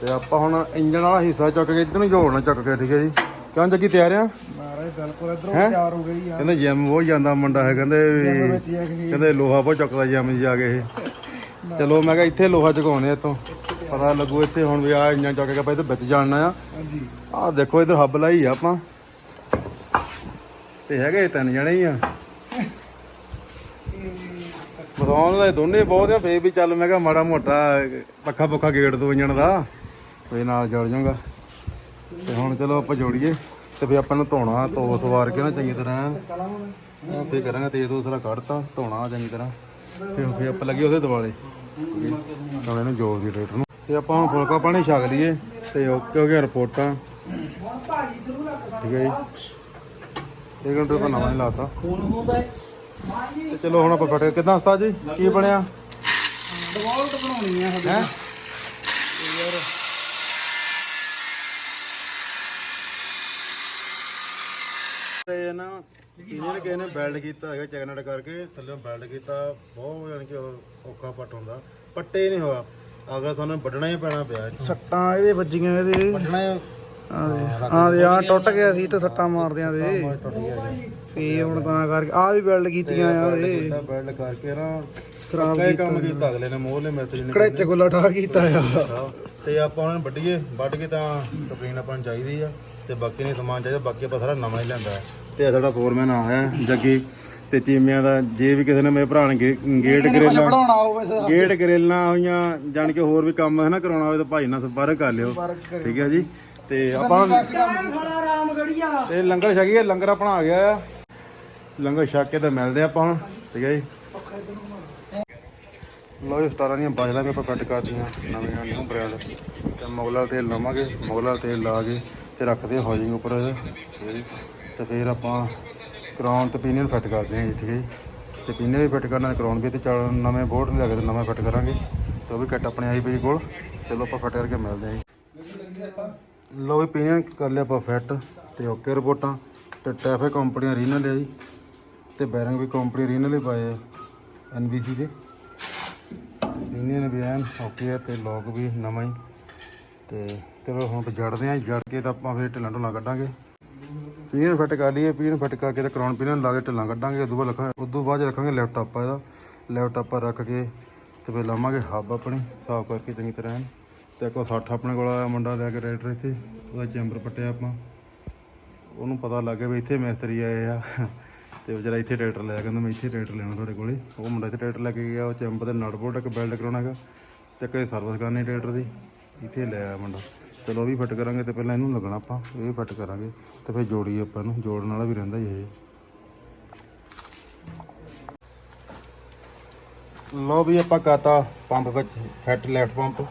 ਤੇ ਆਪਾਂ ਹੁਣ ਇੰਜਨ ਵਾਲਾ ਹਿੱਸਾ ਚੁੱਕ ਕੇ ਇੱਧਰ ਨੂੰ ਜੋੜਨਾ ਚੁੱਕ ਕੇ ਠੀਕ ਹੈ ਜੀ? ਕਿਉਂ ਜੱਗੀ ਤਿਆਰ ਆ? ਮਹਾਰਾਜ ਬਿਲਕੁਲ ਇਧਰੋਂ? ਤਿਆਰ ਹੋ ਗਈ ਆ। ਕਹਿੰਦੇ ਜਿਮ ਬਹੁਤ ਜਾਂਦਾ ਮੁੰਡਾ ਹੈ ਕਹਿੰਦੇ ਕਹਿੰਦੇ ਲੋਹਾ ਬਹੁਤ ਚੁੱਕਦਾ ਜਿਮ ਜਾ ਕੇ ਇਹ। ਚਲੋ ਮੈਂ ਕਿਹਾ ਇੱਥੇ ਲੋਹਾ ਚੁਕਾਉਣੇ ਇੱਥੋਂ। ਪਤਾ ਲੱਗੂ ਇੱਥੇ ਹੁਣ ਵੀ ਆ ਇੰਜਨ ਚੁੱਕ ਕੇ ਆਪਾਂ ਇਹਦੇ ਵਿੱਚ ਜਾਣਨਾ ਆ। ਹਾਂਜੀ। ਆਹ ਦੇਖੋ ਇਧਰ ਹੱਬ ਲਾਈ ਆ ਆਪਾਂ। ਤੇ ਹੈਗੇ ਤਿੰਨ ਜਣੇ ਹੀ ਆ। ਬਸਾਉਣ ਦਾ ਦੋਨੇ ਬਹੁਤ ਆ, ਫੇਰ ਵੀ ਚੱਲ ਮੈਂ ਕਿਹਾ ਮਾੜਾ ਮੋਟਾ ਪੱਖਾ ਪੁੱਖਾ ਗੇਟ ਦੋ ਇੰਜਣ ਦਾ ਕੋਈ ਨਾਲ ਜੁੜ ਜਾਊਗਾ। ਤੇ ਹੁਣ ਚਲੋ ਆਪਾਂ ਜੋੜੀਏ, ਤੇ ਫੇਰ ਆਪਾਂ ਨੂੰ ਧੋਣਾ, ਧੋ ਸਵਾਰ ਕੇ ਨਾ ਚੰਗੀ ਤਰ੍ਹਾਂ। ਫੇਰ ਕਰਾਂਗੇ ਤੇਜ਼ ਤੋਂ ਕੱਢਤਾ ਧੋਣਾ ਚੰਗੀ ਤਰ੍ਹਾਂ। ਫੇਰ ਫੇਰ ਆਪਾਂ ਲੱਗੇ ਉਹਦੇ ਦਿਵਾਲੇ ਹੁਣ ਇਹਨੂੰ ਜੋੜ ਦੀ ਰੇਟ ਨੂੰ। ਤੇ ਆਪਾਂ ਹੁਣ ਫੁਲਕਾ ਪਾਣੀ ਛਕ ਲਈਏ, ਤੇ ਓਕੇ ਹੋ ਗਿਆ ਰਿਪੋਰਟਾਂ। ਠੀਕ ਹੈ ਜੀ। ਇਹ ਘੰਟੇ ਆਪਾਂ ਨਵਾਂ ਹੀ ਲਾਤਾ। ਖੂਨ ਹੁੰਦਾ ਹੈ ਤੇ ਚਲੋ ਹੁਣ ਆਪਾਂ ਫਟੇ। ਕਿਦਾਂ ਉਸਤਾਦ ਜੀ? ਕੀ ਬਣਿਆ? ਡਿਵੋਲਟ ਬਣਾਉਣੀ ਆ ਸਾਡੇ। ਹੈ? ਤੇ ਨਾ ਇਹਨਾਂ ਨੇ ਕਿਸੇ ਨੇ ਬੈਲਡ ਕੀਤਾ ਹੈਗਾ ਚੈਨਟ ਕਰਕੇ। ਥੱਲੇ ਬੈਲਡ ਕੀਤਾ। ਬਹੁਤ ਯਾਨੀ ਕਿ ਔਖਾ ਪੱਟ ਹੁੰਦਾ। ਪੱਟੇ ਨਹੀਂ ਹੋਇਆ। ਅਗਰ ਸਾਨੂੰ ਵੱਢਣਾ ਹੀ ਪੈਣਾ ਪਿਆ। ਸੱਟਾਂ ਇਹਦੇ ਵੱਜੀਆਂ ਇਹਦੇ। ਵੱਢਣਾ ਹੀ ਆ। ਦੇ ਆ ਦੇ ਆ ਟੁੱਟ ਗਿਆ ਸੀ ਤੇ ਸੱਟਾਂ ਮਾਰਦਿਆਂ ਦੇ। ਟੁੱਟ ਗਿਆ ਜੀ। ਫੇ ਹੁਣ ਤਾਂ ਕਰਕੇ ਆ ਵੀ ਬਿਲਡ ਕੀਤੀਆਂ ਆ ਉਹਦੇ ਬੈਲਡ ਕਰਕੇ ਨਾ ਖਰਾਬ ਕਈ ਕੰਮ ਕੀਤਾ ਅਗਲੇ ਨੇ ਮੋਹਲੇ ਮਿਸਤਰੀ ਨੇ ਕੜੇਚ ਕੋਲਾ ਠਾ ਕੀਤਾ ਆ। ਤੇ ਆਪਾਂ ਉਹਨਾਂ ਨੂੰ ਵੱਢੀਏ ਵੱਢ ਕੇ ਤਾਂ ਸਕਰੀਨ ਆਪਾਂ ਨੂੰ ਚਾਹੀਦੀ ਆ ਤੇ ਬਾਕੀ ਨਹੀਂ ਸਮਾਨ ਚਾਹੀਦਾ ਬਾਕੀ ਆਪਾਂ ਸਾਰਾ ਨਵਾਂ ਹੀ ਲੈਂਦਾ ਤੇ ਇਹ ਸਾਡਾ ਫੋਰਮੈਨ ਆ ਹੈ ਜੱਗੀ ਤੇ ਚੀਮਿਆਂ ਦਾ ਜੇ ਵੀ ਕਿਸੇ ਨੇ ਮੇਰੇ ਭਰਾ ਨੇ ਗੇਟ ਗਰੇਲਾਂ ਗੇਟ ਗਰੇਲਾਂ ਹੋਈਆਂ ਜਾਣ ਕੇ ਹੋਰ ਵੀ ਕੰਮ ਹੈ ਨਾ ਕਰਾਉਣਾ ਹੋਵੇ ਤਾਂ ਭਾਈ ਨਾਲ ਸੰਪਰਕ ਕਰ ਲਿਓ। ਠੀਕ ਹੈ ਜੀ? ਤੇ ਆਪਾਂ ਤੇ ਲੰਗਰ ਛਕੀਏ ਲੰਗਰ ਆਪਣਾ ਆ ਗਿਆ ਆ। ਲੰਗਰ ਛਕ ਕੇ ਤਾਂ ਮਿਲਦੇ ਆਪਾਂ ਹੁਣ, ਠੀਕ ਹੈ ਜੀ। ਲੋ ਜੀ, ਸਟਾਰਾਂ ਦੀਆਂ ਬਾਜਲਾਂ ਵੀ ਆਪਾਂ ਕੱਟ ਕਰਤੀਆਂ, ਨਵੀਆਂ ਨਿਊ ਬ੍ਰਾਂਡ ਤੇ ਮੁਗਲਾ ਤੇਲ ਲਵਾਂਗੇ, ਮੁਗਲਾ ਤੇਲ ਲਾ ਕੇ ਤੇ ਰੱਖਦੇ ਹਾਂ ਹਾਈਜਿੰਗ ਉੱਪਰ, ਠੀਕ ਹੈ ਜੀ। ਤੇ ਫਿਰ ਆਪਾਂ ਕਰਾਉਣ ਤੇ ਪੀਨੀਅਨ ਫਿੱਟ ਕਰਦੇ ਹਾਂ ਜੀ, ਠੀਕ ਹੈ ਜੀ। ਤੇ ਪੀਨੀਅਨ ਵੀ ਫਿੱਟ ਕਰਨਾ ਕਰਾਉਣ ਵੀ ਤੇ ਚੱਲ ਨਵੇਂ ਬੋਰਡ ਲੈ ਕੇ ਤੇ ਨਵਾਂ ਫਿੱਟ ਕਰਾਂਗੇ। ਤੇ ਉਹ ਵੀ ਕੱਟ ਆਪਣੇ ਆਈ ਪਈ ਕੋਲ। ਚਲੋ ਆਪਾਂ ਫਿੱਟ ਕਰਕੇ ਮਿਲਦੇ ਹਾਂ ਜੀ। ਲੋ ਵੀ ਪੀਨੀਅਨ ਕਰ ਲਿਆ ਆਪਾਂ ਫਿੱਟ ਤੇ ਓਕੇ ਰਿਪੋਰਟਾਂ। ਤੇ ਟੈਫੇ ਕੰਪਨੀਆਂ ਰੀਨਲ ਹੈ ਜੀ। ਤੇ ਬੈਰਿੰਗ ਵੀ ਕੰਪਨੀ ਰੀਨਲ ਹੀ ਪਾਏ ਐਨਬੀਸੀ ਦੇ। ਪੀਨੀਅਨ ਵੀ ਐਨ ਓਕੇ ਹੈ ਤੇ ਲੋਕ ਵੀ ਨਵਾਂ ਹੀ। ਤੇ ਚਲੋ ਹੁਣ ਜੜਦੇ ਆਂ, ਜੜ ਕੇ ਤਾਂ ਆਪਾਂ ਫਿਰ ਢਿੱਲਾਂ ਢੁੱਲਾਂ ਕੱਢਾਂਗੇ। ਪੀਨੀਅਨ ਫਿੱਟ ਕਰ ਲਈਏ ਪੀਨੀਅਨ ਫਿੱਟ ਕਰਕੇ ਤੇ ਕਰਾਉਣ ਪੀਨੀਅਨ ਲਾ ਕੇ ਢਿੱਲਾਂ ਕੱਢਾਂਗੇ, ਉਦੋਂ ਬਾਅਦ ਰੱਖਾਂ ਉਦੋਂ ਬਾਅਦ 'ਚ ਰੱਖਾਂਗੇ ਲੈਪਟਾਪ ਇਹਦਾ। ਲੈਪਟਾਪ ਰੱਖ ਕੇ ਤੇ ਫਿਰ ਲਾਵਾਂਗੇ ਹੱਬ ਆਪਣੀ, ਸਾਫ਼ ਕਰਕੇ ਚੰਗੀ ਤਰ੍ਹਾਂ ਐਨ। ਤੇ ਕੋ 60 ਆਪਣੇ ਕੋਲ ਆਇਆ ਮੁੰਡਾ ਲੈ ਕੇ ਟਰੈਕਟਰ ਇੱਥੇ, ਉਹਦਾ ਚੈਂਬਰ ਪੱਟਿਆ ਆਪਾਂ। ਉਹਨੂੰ ਪਤਾ ਲੱਗ ਗਿਆ ਵੀ ਇੱਥੇ ਮਿਸਤਰੀ ਆਏ ਆ। ਤੇ ਉਹ ਜਿਹੜਾ ਇੱਥੇ ਟਰੈਕਟਰ ਲਿਆ, ਕਹਿੰਦਾ ਮੈਂ ਇੱਥੇ ਟਰੈਕਟਰ ਲੈਣਾ ਤੁਹਾਡੇ ਕੋਲੇ। ਉਹ ਮੁੰਡਾ ਇੱਥੇ ਟਰੈਕਟਰ ਲੈ ਕੇ ਗਿਆ, ਉਹ ਚੈਂਬਰ ਦੇ ਨਟ ਬੋਲਟ ਇੱਕ ਵੈਲਡ ਕਰਾਉਣਾ ਹੈਗਾ ਤੇ ਕੋਈ ਸਰਵਿਸ ਕਰਨੀ ਟਰੈਕਟਰ ਦੀ। ਇੱਥੇ ਲੈ ਆਇਆ ਮੁੰਡਾ। ਚਲੋ ਉਹ ਵੀ ਫਿੱਟ ਕਰਾਂਗੇ ਤੇ ਪਹਿਲਾਂ ਇਹਨੂੰ ਲੱਗਣਾ ਆਪਾਂ, ਇਹ ਵੀ ਫਿੱਟ ਕਰਾਂਗੇ ਤੇ ਫਿਰ ਜੋੜੀ ਆਪਾਂ ਨੂੰ, ਜੋੜਨ ਵਾਲਾ ਵੀ ਰਹਿੰਦਾ ਹੀ ਇਹ। ਲੋ ਵੀ ਆਪਾਂ ਕਾਤਾ ਪੰਪ ਵਿੱਚ, ਫੈਟ ਲੈਫਟ ਪੰਪ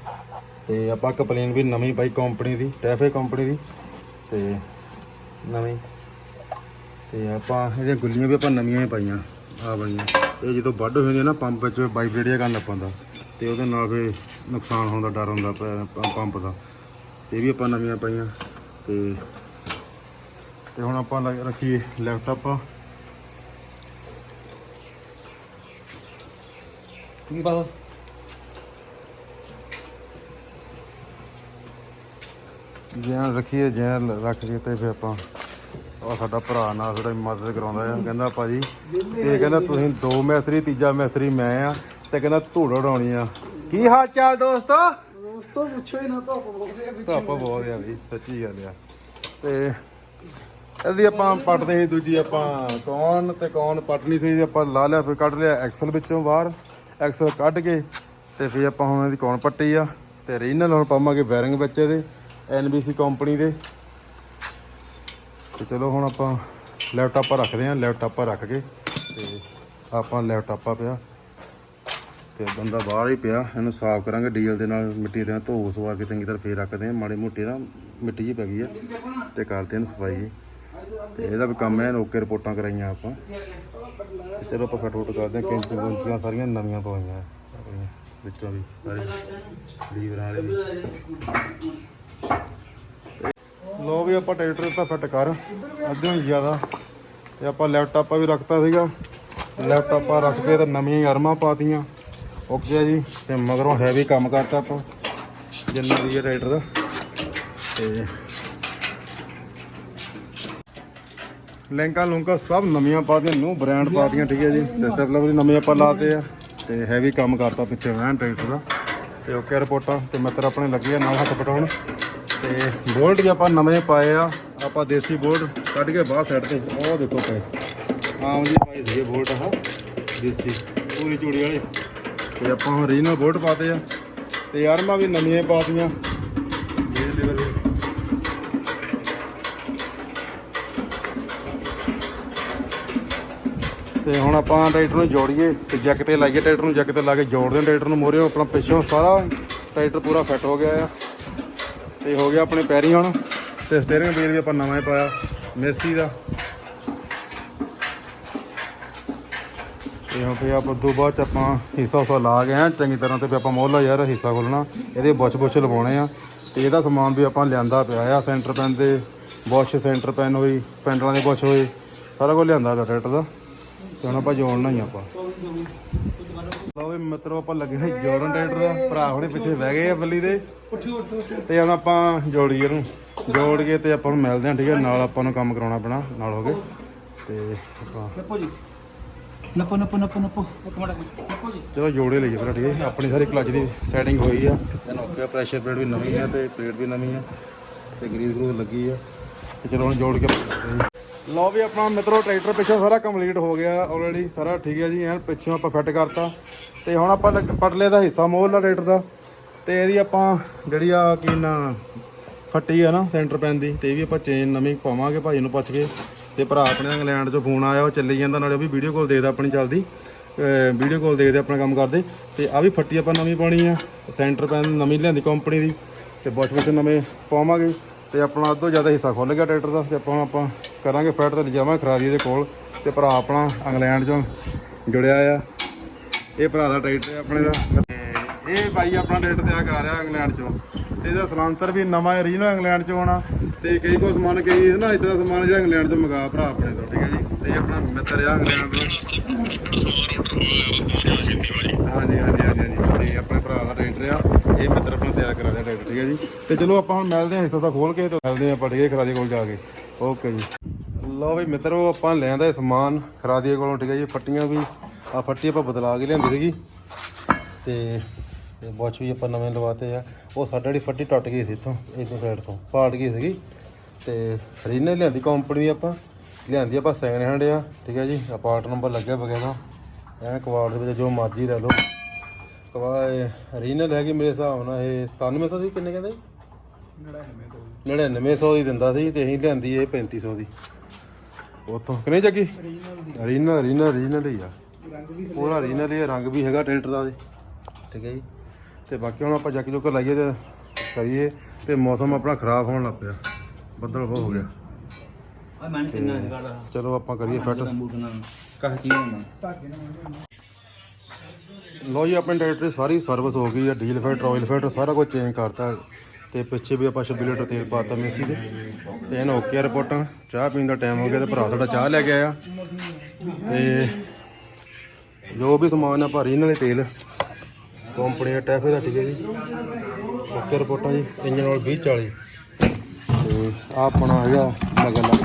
ਤੇ ਆਪਾਂ ਕੰਪਲੇਨ ਵੀ ਨਵੀਂ ਪਾਈ ਕੰਪਨੀ ਦੀ, ਟੈਫੇ ਕੰਪਨੀ ਦੀ ਤੇ ਨਵੀਂ। ਤੇ ਆਪਾਂ ਇਹਦੀਆਂ ਗੁੱਲੀਆਂ ਵੀ ਆਪਾਂ ਨਵੀਆਂ ਹੀ ਪਾਈਆਂ ਆ ਬਣੀਆਂ ਇਹ ਜਦੋਂ ਵੱਢ ਹੋ ਜਾਂਦੀ ਨਾ ਪੰਪ ਵਿੱਚ ਵਾਈਬ੍ਰੇਟ ਜਿਹਾ ਕਰਨ ਲੱਗ ਪੈਂਦਾ ਤੇ ਉਹਦੇ ਨਾਲ ਫੇ ਨੁਕਸਾਨ ਹੋਣ ਦਾ ਡਰ ਹੁੰਦਾ ਪੰਪ ਦਾ। ਇਹ ਵੀ ਆਪਾਂ ਨਵੀਆਂ ਪਾਈਆਂ ਤੇ ਤੇ ਹੁਣ ਆਪਾਂ ਲ- ਰੱਖੀਏ ਲੈਪਟਾਪ ਕੀ ਬਸ ਜੈਨ ਰੱਖੀਏ ਜੈਨ ਰੱਖ ਲਈਏ ਤੇ ਫਿਰ ਆਪਾਂ ਉਹ ਸਾਡਾ ਭਰਾ ਨਾਲ ਥੋੜਾ ਮਦਦ ਕਰਾਉਂਦਾ ਆ ਕਹਿੰਦਾ ਭਾਜੀ ਇਹ ਕਹਿੰਦਾ ਤੁਸੀਂ ਦੋ ਮੈਸਤਰੀ ਤੀਜਾ ਮੈਸਤਰੀ ਮੈਂ ਆ ਤੇ ਕਹਿੰਦਾ ਧੂੜ ਉਡਾਉਣੀ ਆ। ਕੀ ਹਾਲ ਚਾਲ ਦੋਸਤੋ? ਦੋਸਤੋ ਪੁੱਛੋ ਹੀ ਨਾ ਧੁੱਪ ਬੋਲਦੇ ਆ ਧੁੱਪ ਬਹੁਤ ਆ ਵੀ ਸੱਚੀ ਗੱਲ ਆ। ਤੇ ਇਹਦੀ ਆਪਾਂ ਪੱਟਦੇ ਸੀ ਦੂਜੀ ਆਪਾਂ ਕੌਣ ਤੇ ਕੌਣ ਪੱਟਣੀ ਸੀ ਆਪਾਂ ਲਾ ਲਿਆ ਫਿਰ ਕੱਢ ਲਿਆ ਐਕਸਲ ਵਿੱਚੋਂ ਬਾਹਰ। ਐਕਸਲ ਕੱਢ ਕੇ ਤੇ ਫਿਰ ਆਪਾਂ ਹੁਣ ਇਹਦੀ ਕੌਣ ਪੱਟੀ ਆ ਤੇ ਰੀਨਲ ਹੁਣ ਪਾਵਾਂਗੇ ਬੈਰਿੰਗ ਵਿੱਚ ਇਹਦੇ ਐਨਬੀਸੀ ਕੰਪਨੀ ਦੇ। ਤੇ ਚਲੋ ਹੁਣ ਆਪਾਂ ਲੈਪਟਾਪਾਂ ਰੱਖਦੇ ਆਂ ਲੈਪਟਾਪਾਂ ਰੱਖ ਕੇ ਤੇ ਆਪਾਂ ਲੈਪਟਾਪਾਂ ਪਿਆ ਤੇ ਬੰਦਾ ਬਾਹਰ ਹੀ ਪਿਆ, ਇਹਨੂੰ ਸਾਫ਼ ਕਰਾਂਗੇ, ਡੀਜ਼ਲ ਦੇ ਨਾਲ ਮਿੱਟੀ ਦੇ ਨਾਲ ਧੋ ਸਵਾ ਕੇ ਚੰਗੀ ਤਰ੍ਹਾਂ ਫੇਰ ਰੱਖਦੇ ਆ ਮਾੜੀ ਮੋਟੀ ਨਾ ਮਿੱਟੀ ਜੀ ਪੈ ਗਈ ਆ ਤੇ ਕਰਦੇ ਇਹਨੂੰ ਸਫ਼ਾਈ ਜੀ। ਤੇ ਇਹਦਾ ਵੀ ਕੰਮ ਹੈ ਓਕੇ ਰਿਪੋਰਟਾਂ ਕਰਾਈਆਂ ਆਪਾਂ। ਤੇ ਚਲੋ ਆਪਾਂ ਫਟੋਟ ਕਰਦੇ ਆ ਕਿੰਚ ਗੁੰਚੀਆਂ ਸਾਰੀਆਂ ਨਵੀਆਂ ਪਵਾਈਆਂ ਆਪਣੀਆਂ, ਵਿੱਚੋਂ ਵੀ, ਸਾਰੇ, ਲੀਵਰਾਂ ਵਾਲੇ ਵੀ। ਲੋ ਵੀ ਆਪਾਂ ਟਰੈਕਟਰ ਤਾਂ ਫਿੱਟ ਕਰ। ਅੱਧਿਓਂ ਜ਼ਿਆਦਾ। ਤੇ ਆਪਾਂ ਲੈਪਟਾਪਾਂ ਵੀ ਰੱਖਤਾ ਸੀਗਾ। ਲੈਪਟਾਪਾਂ ਰੱਖ ਕੇ ਤਾਂ ਨਵੀਆਂ ਅਰਮਾਂ ਪਾਤੀਆਂ। ਓਕੇ ਜੀ। ਤੇ ਮਗਰੋਂ ਹੈਵੀ ਕੰਮ ਕਰਤਾ ਆਪਾਂ। ਜਿੰਨਾ ਵੀ ਹੈ ਟਰੈਕਟਰ ਦਾ ਤੇ ਲਿੰਕਾਂ ਲੁੰਕਾਂ ਸਭ ਨਵੀਆਂ ਪਾਤੀਆਂ ਨਿਊ ਬ੍ਰਾਂਡ ਪਾਤੀਆਂ, ਠੀਕ ਹੈ ਜੀ। ਤੇ ਸਟੈਪਲਰ ਵੀ ਨਵੇਂ ਆਪਾਂ ਲਾਤੇ ਆ। ਤੇ ਹੈਵੀ ਕੰਮ ਕਰਤਾ ਪਿੱਛੇ ਵੈਨ ਟਰੈਕਟਰ ਦਾ। ਤੇ ਓਕੇ ਰਿਪੋਰਟਾਂ। ਤੇ ਮਿੱਤਰ ਆਪਣੇ ਲੱਗੇ ਨਾਲ ਹੱਥ ਪਟਾਉਣ ਤੇ ਬੋਲਟ ਵੀ ਆਪਾਂ ਨਵੇਂ ਪਾਏ ਆ, ਆਪਾਂ ਦੇਸੀ ਬੋਲਟ ਕੱਢ ਕੇ ਬਾਹਰ ਸਾਈਡ ਤੇ ਉਹ ਦੇਖੋ ਪਏ ਆਮ ਜੀ ਪਾਈ ਸੀਗੇ ਬੋਲਟ ਆਹ ਦੇਸੀ, ਪੂਰੀ ਚੂੜੀ ਵਾਲੇ। ਤੇ ਆਪਾਂ ਹੁਣ ਰੀਨਲ ਬੋਲਟ ਪਾਤੇ ਆ। ਤੇ ਆਰਮਾਂ ਵੀ ਨਵੀਆਂ ਪਾਤੀਆਂ। ਇਹ ਲਿਵਰ ਤੇ ਹੁਣ ਆਪਾਂ ਟਰੈਕਟਰ ਨੂੰ ਜੋੜੀਏ, ਤੇ ਜੈਕ ਤੇ ਲਾਈਏ, ਟਰੈਕਟਰ ਨੂੰ ਜੈਕ ਤੇ ਲਾ ਕੇ ਜੋੜਦੇ ਹਾਂ, ਟਰੈਕਟਰ ਨੂੰ ਮੋਰੇ ਆਪਣਾ ਪਿੱਛੋਂ ਸਾਰਾ ਟਰੈਕਟਰ ਪੂਰਾ ਫਿੱਟ ਹੋ ਗਿਆ ਆ। ਤੇ ਹੋ ਗਿਆ ਆਪਣੇ ਪੈਰੀ ਹੁਣ। ਤੇ ਸਟੀਅਰਿੰਗ ਵੀਲ ਵੀ ਆਪਾਂ ਨਵਾਂ ਹੀ ਪਾਇਆ, ਮੇਸੀ ਦਾ। ਤੇ ਹੁਣ ਫੇ ਆਪਾਂ ਦੋ ਬਾਅਦ ਚ ਆਪਾਂ ਹਿੱਸਾ ਹੁਸਾ ਲਾ ਗਏ ਆ ਚੰਗੀ ਤਰ੍ਹਾਂ ਤੇ ਵੀ ਆਪਾਂ ਮੋਹਲਾ ਯਾਰ ਹਿੱਸਾ ਖੋਲਣਾ। ਇਹਦੇ ਬੁੱਛ ਬੁੱਛ ਲਵਾਉਣੇ ਆ। ਤੇ ਇਹਦਾ ਸਮਾਨ ਵੀ ਆਪਾਂ ਲਿਆਂਦਾ ਪਿਆ ਆ। ਸੈਂਟਰ ਪੈਨ ਦੇ ਬੁੱਛ ਸੈਂਟਰ ਪੈਨ ਹੋਈ ਸਪੈਂਡਲਾਂ ਦੇ ਬੁੱਛ ਹੋਏ। ਸਾਰਾ ਕੁਝ ਲਿਆਂਦਾ ਪਿਆ ਟਰੈਕਟਰ ਦਾ। ਤੇ ਹੁਣ ਆਪਾਂ ਜੋੜਨਾ ਹੀ ਆਪਾਂ। ਲਓ ਵੀ ਮਿੱਤਰੋ ਆਪਾਂ ਲੱਗੇ ਹਾਂ ਜੋੜਨ ਟਰੈਕਟਰ ਦਾ। ਭਰਾ ਹੁਣੇ ਪਿੱਛੇ ਬਹਿ ਗਏ ਆ ਬੱਲੀ ਦੇ। ਤੇ ਹੁਣ ਆਪਾਂ ਇਹਨੂੰ ਜੋੜ ਕੇ ਤੇ ਆਪਾਂ ਨੂੰ ਮਿਲਦੇ ਹਾਂ ਠੀਕ ਹੈ ਨਾਲ ਆਪਾਂ ਨੂੰ ਕੰਮ ਕਰਾਉਣਾ ਪੈਣਾ ਨਾਲ ਹੋ ਗਏ। ਤੇ ਆਪਾਂ ਨੱਪੋ ਜੀ। ਨੱਪੋ ਨੱਪੋ ਨੱਪੋ ਨੱਪੋ। ਇੱਕ ਮਿੰਟ ਨੱਪੋ ਜੀ। ਚਲੋ ਜੋੜੇ ਲਈਏ ਫਿਰ ਠੀਕ ਹੈ ਆਪਣੀ ਸਾਰੀ ਕਲੱਚ ਦੀ ਸੈਟਿੰਗ ਹੋਈ ਆ। ਓਕੇ ਪ੍ਰੈਸ਼ਰ ਪਲੇਟ ਵੀ ਨਵੀਂ ਆ ਤੇ ਪਲੇਟ ਵੀ ਨਵੀਂ ਆ। ਤੇ ਗਰੀਸ ਗਰੂਸ ਲੱਗੀ ਆ। ਤੇ ਚਲੋ ਹੁਣ ਜੋੜ ਕੇ ਲਓ ਵੀ ਆਪਣਾ ਮਿੱਤਰੋ, ਟਰੈਕਟਰ ਪਿੱਛੋਂ ਸਾਰਾ ਕੰਪਲੀਟ ਹੋ ਗਿਆ ਆਲਰੇਡੀ ਸਾਰਾ ਠੀਕ ਹੈ ਜੀ, ਐਨ ਪਿੱਛੋਂ ਆਪਾਂ ਫਿੱਟ ਕਰਤਾ। ਤੇ ਹੁਣ ਆਪਾਂ ਲੱਗ- ਪਟਲੇ ਦਾ ਹਿੱਸਾ ਮੋਹਲਾ ਟਰੈਕਟਰ ਦਾ। ਤੇ ਇਹਦੀ ਆਪਾਂ ਜਿਹੜੀ ਆ ਕੀ ਨਾ, ਫੱਟੀ ਆ ਨਾ ਸੈਂਟਰ ਪੈਨ ਦੀ, ਤੇ ਇਹ ਵੀ ਆਪਾਂ ਚੇਨ ਨਵੀਂ ਪਾਵਾਂਗੇ ਭਾਈ ਨੂੰ ਪੁੱਛ ਕੇ। ਤੇ ਭਰਾ ਆਪਣੇ ਇੰਗਲੈਂਡ ਚੋਂ ਫੋਨ ਆਇਆ, ਉਹ ਚੱਲੀ ਜਾਂਦਾ, ਨਾਲੇ ਉਹ ਵੀ ਵੀਡੀਓ ਕਾਲ ਦੇਖਦਾ ਆਪਣੀ ਚੱਲਦੀ। ਵੀਡੀਓ ਕਾਲ ਦੇਖਦੇ ਆਪਣਾ ਕੰਮ ਕਰਦੇ। ਤੇ ਆ ਵੀ ਫੱਟੀ ਆਪਾਂ ਨਵੀਂ ਪਾਉਣੀ ਆ ਸੈਂਟਰ ਪੈਨ ਨਵੀਂ ਲਿਆਂਦੀ ਕੰਪਨੀ ਦੀ। ਤੇ ਬੁਸ਼ ਵਿੱਚ ਨਵੇਂ ਪਾਵਾਂਗੇ। ਤੇ ਆਪਣਾ ਅੱਧੋ ਜ਼ਿਆਦਾ ਹਿੱਸਾ ਖੁੱਲ ਗਿਆ ਟਰੈਕਟਰ ਦਾ, ਤੇ ਆਪਾਂ ਆਪਾਂ ਕਰਾਂਗੇ ਫੈਟ ਤੇ ਲਿਜਾਵਾਂ ਖਰਾਦੀ ਦੇ ਕੋਲ। ਤੇ ਭਰਾ ਆਪਣਾ ਇੰਗਲੈਂਡ ਚੋਂ ਜੁੜਿਆ ਆ। ਇਹ ਭਰਾ ਦਾ ਟਰੈਕਟਰ ਹੈ ਆਪਣੇ ਦਾ। ਤੇ ਇਹ ਬਾਈ ਆਪਣਾ ਟਰੈਕਟਰ ਤਿਆਰ ਕਰਾ ਰਿਹਾ ਇੰਗਲੈਂਡ ਚੋਂ। ਤੇ ਇਹਦਾ ਸਲਾਂਸਰ ਵੀ ਨਵਾਂ ਰੀਜਨਲ ਇੰਗਲੈਂਡ ਚੋਂ ਆਉਣਾ ਤੇ ਕਈ ਕੋ ਸਮਾਨ, ਕਈ ਨਾ ਇਦਾਂ ਦਾ ਸਮਾਨ ਜਿਹੜਾ ਇੰਗਲੈਂਡ ਚੋਂ ਮੰਗਾ ਭਰਾ ਆਪਣੇ ਤੋਂ, ਠੀਕ ਹੈ ਜੀ? ਤੇ ਇਹ ਆਪਣਾ ਮਿੱਤਰ ਆ ਇੰਗਲੈਂਡ ਤੋਂ। ਹਾਂਜੀ ਹਾਂਜੀ ਹਾਂਜੀ ਹਾਂਜੀ। ਤੇ ਆਪਣੇ ਭਰਾ ਦਾ ਟਰੈਕਟਰ ਆ। ਇਹ ਮਿੱਤਰ ਆਪਣਾ ਤਿਆਰ ਕਰਾ ਰਿਹਾ ਟਰੈਕਟਰ ਠੀਕ ਹੈ ਜੀ? ਤੇ ਚਲੋ ਆਪਾਂ ਹੁਣ ਮਿਲਦੇ ਹਾਂ ਹਿੱਸਾ ਤਾਂ ਖੋਲ ਕੇ ਤੇ ਮਿਲਦੇ ਹਾਂ ਆਪਾਂ, ਠੀਕ ਹੈ ਖਰਾਦੀ ਕੋਲ ਜਾ ਕੇ। ਓਕੇ ਜੀ। ਲਓ ਬਈ ਮਿੱਤਰੋ, ਆਪਾਂ ਲਿਆਂਦਾ ਸਮਾਨ। ਖਰਾਦੀਏ ਕੋਲੋਂ ਠੀਕ ਹੈ ਜੀ, ਫੱਟੀਆਂ ਵੀ। ਆ ਫੱਟੀ ਆਪਾਂ ਬਦਲਾ ਕੇ ਲਿਆਂਦੀ ਸੀਗੀ। ਤੇ ਤੇ ਵਾਚ ਵੀ ਆਪਾਂ ਨਵੇਂ ਲਵਾਤੇ ਆ। ਉਹ ਸਾਡਾ ਜਿਹੜੀ ਫੱਟੀ ਟੁੱਟ ਗਈ ਸੀ ਇੱਥੋਂ ਇਸੇ ਸਾਈਡ ਤੋਂ, ਪਾੜ ਗਈ ਸੀਗੀ। ਤੇ ਰੀਨੇ ਲਿਆਂਦੀ ਕੰਪਨੀ ਆਪਾਂ। ਲਿਆਂਦੀ ਆਪਾਂ ਸੈਕਿੰਡ ਹੈਂਡ ਆ, ਠੀਕ ਹੈ ਜੀ। ਆ ਪਾਰਟ ਨੰਬਰ ਲੱਗਿਆ ਬਗੈਰਾ। ਐਨ ਕਵਾੜ ਦੇ ਵਿੱਚ ਜੋ ਮਰਜ਼ੀ ਲੈ ਲਓ। ਕਵਾ ਰੀਨਲ ਹੈਗੀ ਮੇਰੇ ਹਿਸਾਬ ਨਾਲ, ਇਹ 9700 ਸੀ, ਕਿੰਨੇ ਕਹਿੰਦੇ? 9900 ਦੀ ਦਿੰਦਾ ਸੀ ਤੇ ਅਸੀਂ ਲਿਆਂਦੀ ਇਹ 3500 ਦੀ। ਉਤੋਂ ਕਿੰਨੇ ਜੱਗੀ ਰੀਨਲ ਰੀਨਲ ਰੀਨਲ ਹੀ ਆ। ਪੂਰਾ ਰੀਨਲ ਹੀ ਆ, ਰੰਗ ਵੀ ਹੈਗਾ ਟਰੈਕਟਰ ਦਾ ਠੀਕ ਹੈ ਜੀ। ਤੇ ਬਾਕੀ ਹੁਣ ਆਪਾਂ ਜੱਕ ਜੁਕ ਲਾਈਏ ਤੇ ਕਰੀਏ ਤੇ ਮੌਸਮ ਆਪਣਾ ਖਰਾਬ ਹੋਣ ਲੱਗ ਪਿਆ। ਬੱਦਲ ਹੋ ਗਿਆ। ਚਲੋ ਆਪਾਂ ਕਰੀਏ ਫਿੱਟ। ਕਹ ਕੀ ਹੁੰਦਾ ਲੋ ਜੀ ਆਪਣੇ ਟਰੈਕਟਰ ਸਾਰੀ ਸਰਵਿਸ ਹੋ ਗਈ ਹੈ ਡੀਜ਼ਲ ਫਿਲਟਰ ਆਇਲ ਫਿਲਟਰ ਸਾਰਾ ਕੁਝ ਚੇਂਜ ਕਰਤਾ। ਤੇ ਪਿੱਛੇ ਵੀ ਆਪਾਂ 26 ਲੀਟਰ ਤੇਲ ਪਾਤਾ ਮੇਸੀ ਦੇ। ਤੇ ਇਹਨਾਂ ਓਕੇ ਰਿਪੋਰਟਾਂ। ਚਾਹ ਪੀਣ ਦਾ ਟਾਈਮ ਹੋ ਗਿਆ ਤੇ ਭਰਾ ਸਾਡਾ ਚਾਹ ਲੈ ਕੇ ਆਇਆ। ਤੇ ਜੋ ਵੀ ਸਮਾਨ ਆ ਭਾਰੀ ਨਾਲੇ ਤੇਲ। ਕੰਪਨੀ ਦਾ ਟੈਫੇ ਦਾ ਠੀਕ ਹੈ ਜੀ। ਓਕੇ ਰਿਪੋਰਟਾਂ ਜੀ। ਇੰਜਨ ਆਇਲ 2040 ਤੇ ਆਹ ਆਪਣਾ ਹੈਗਾ ਲਗਾ। ਲਾ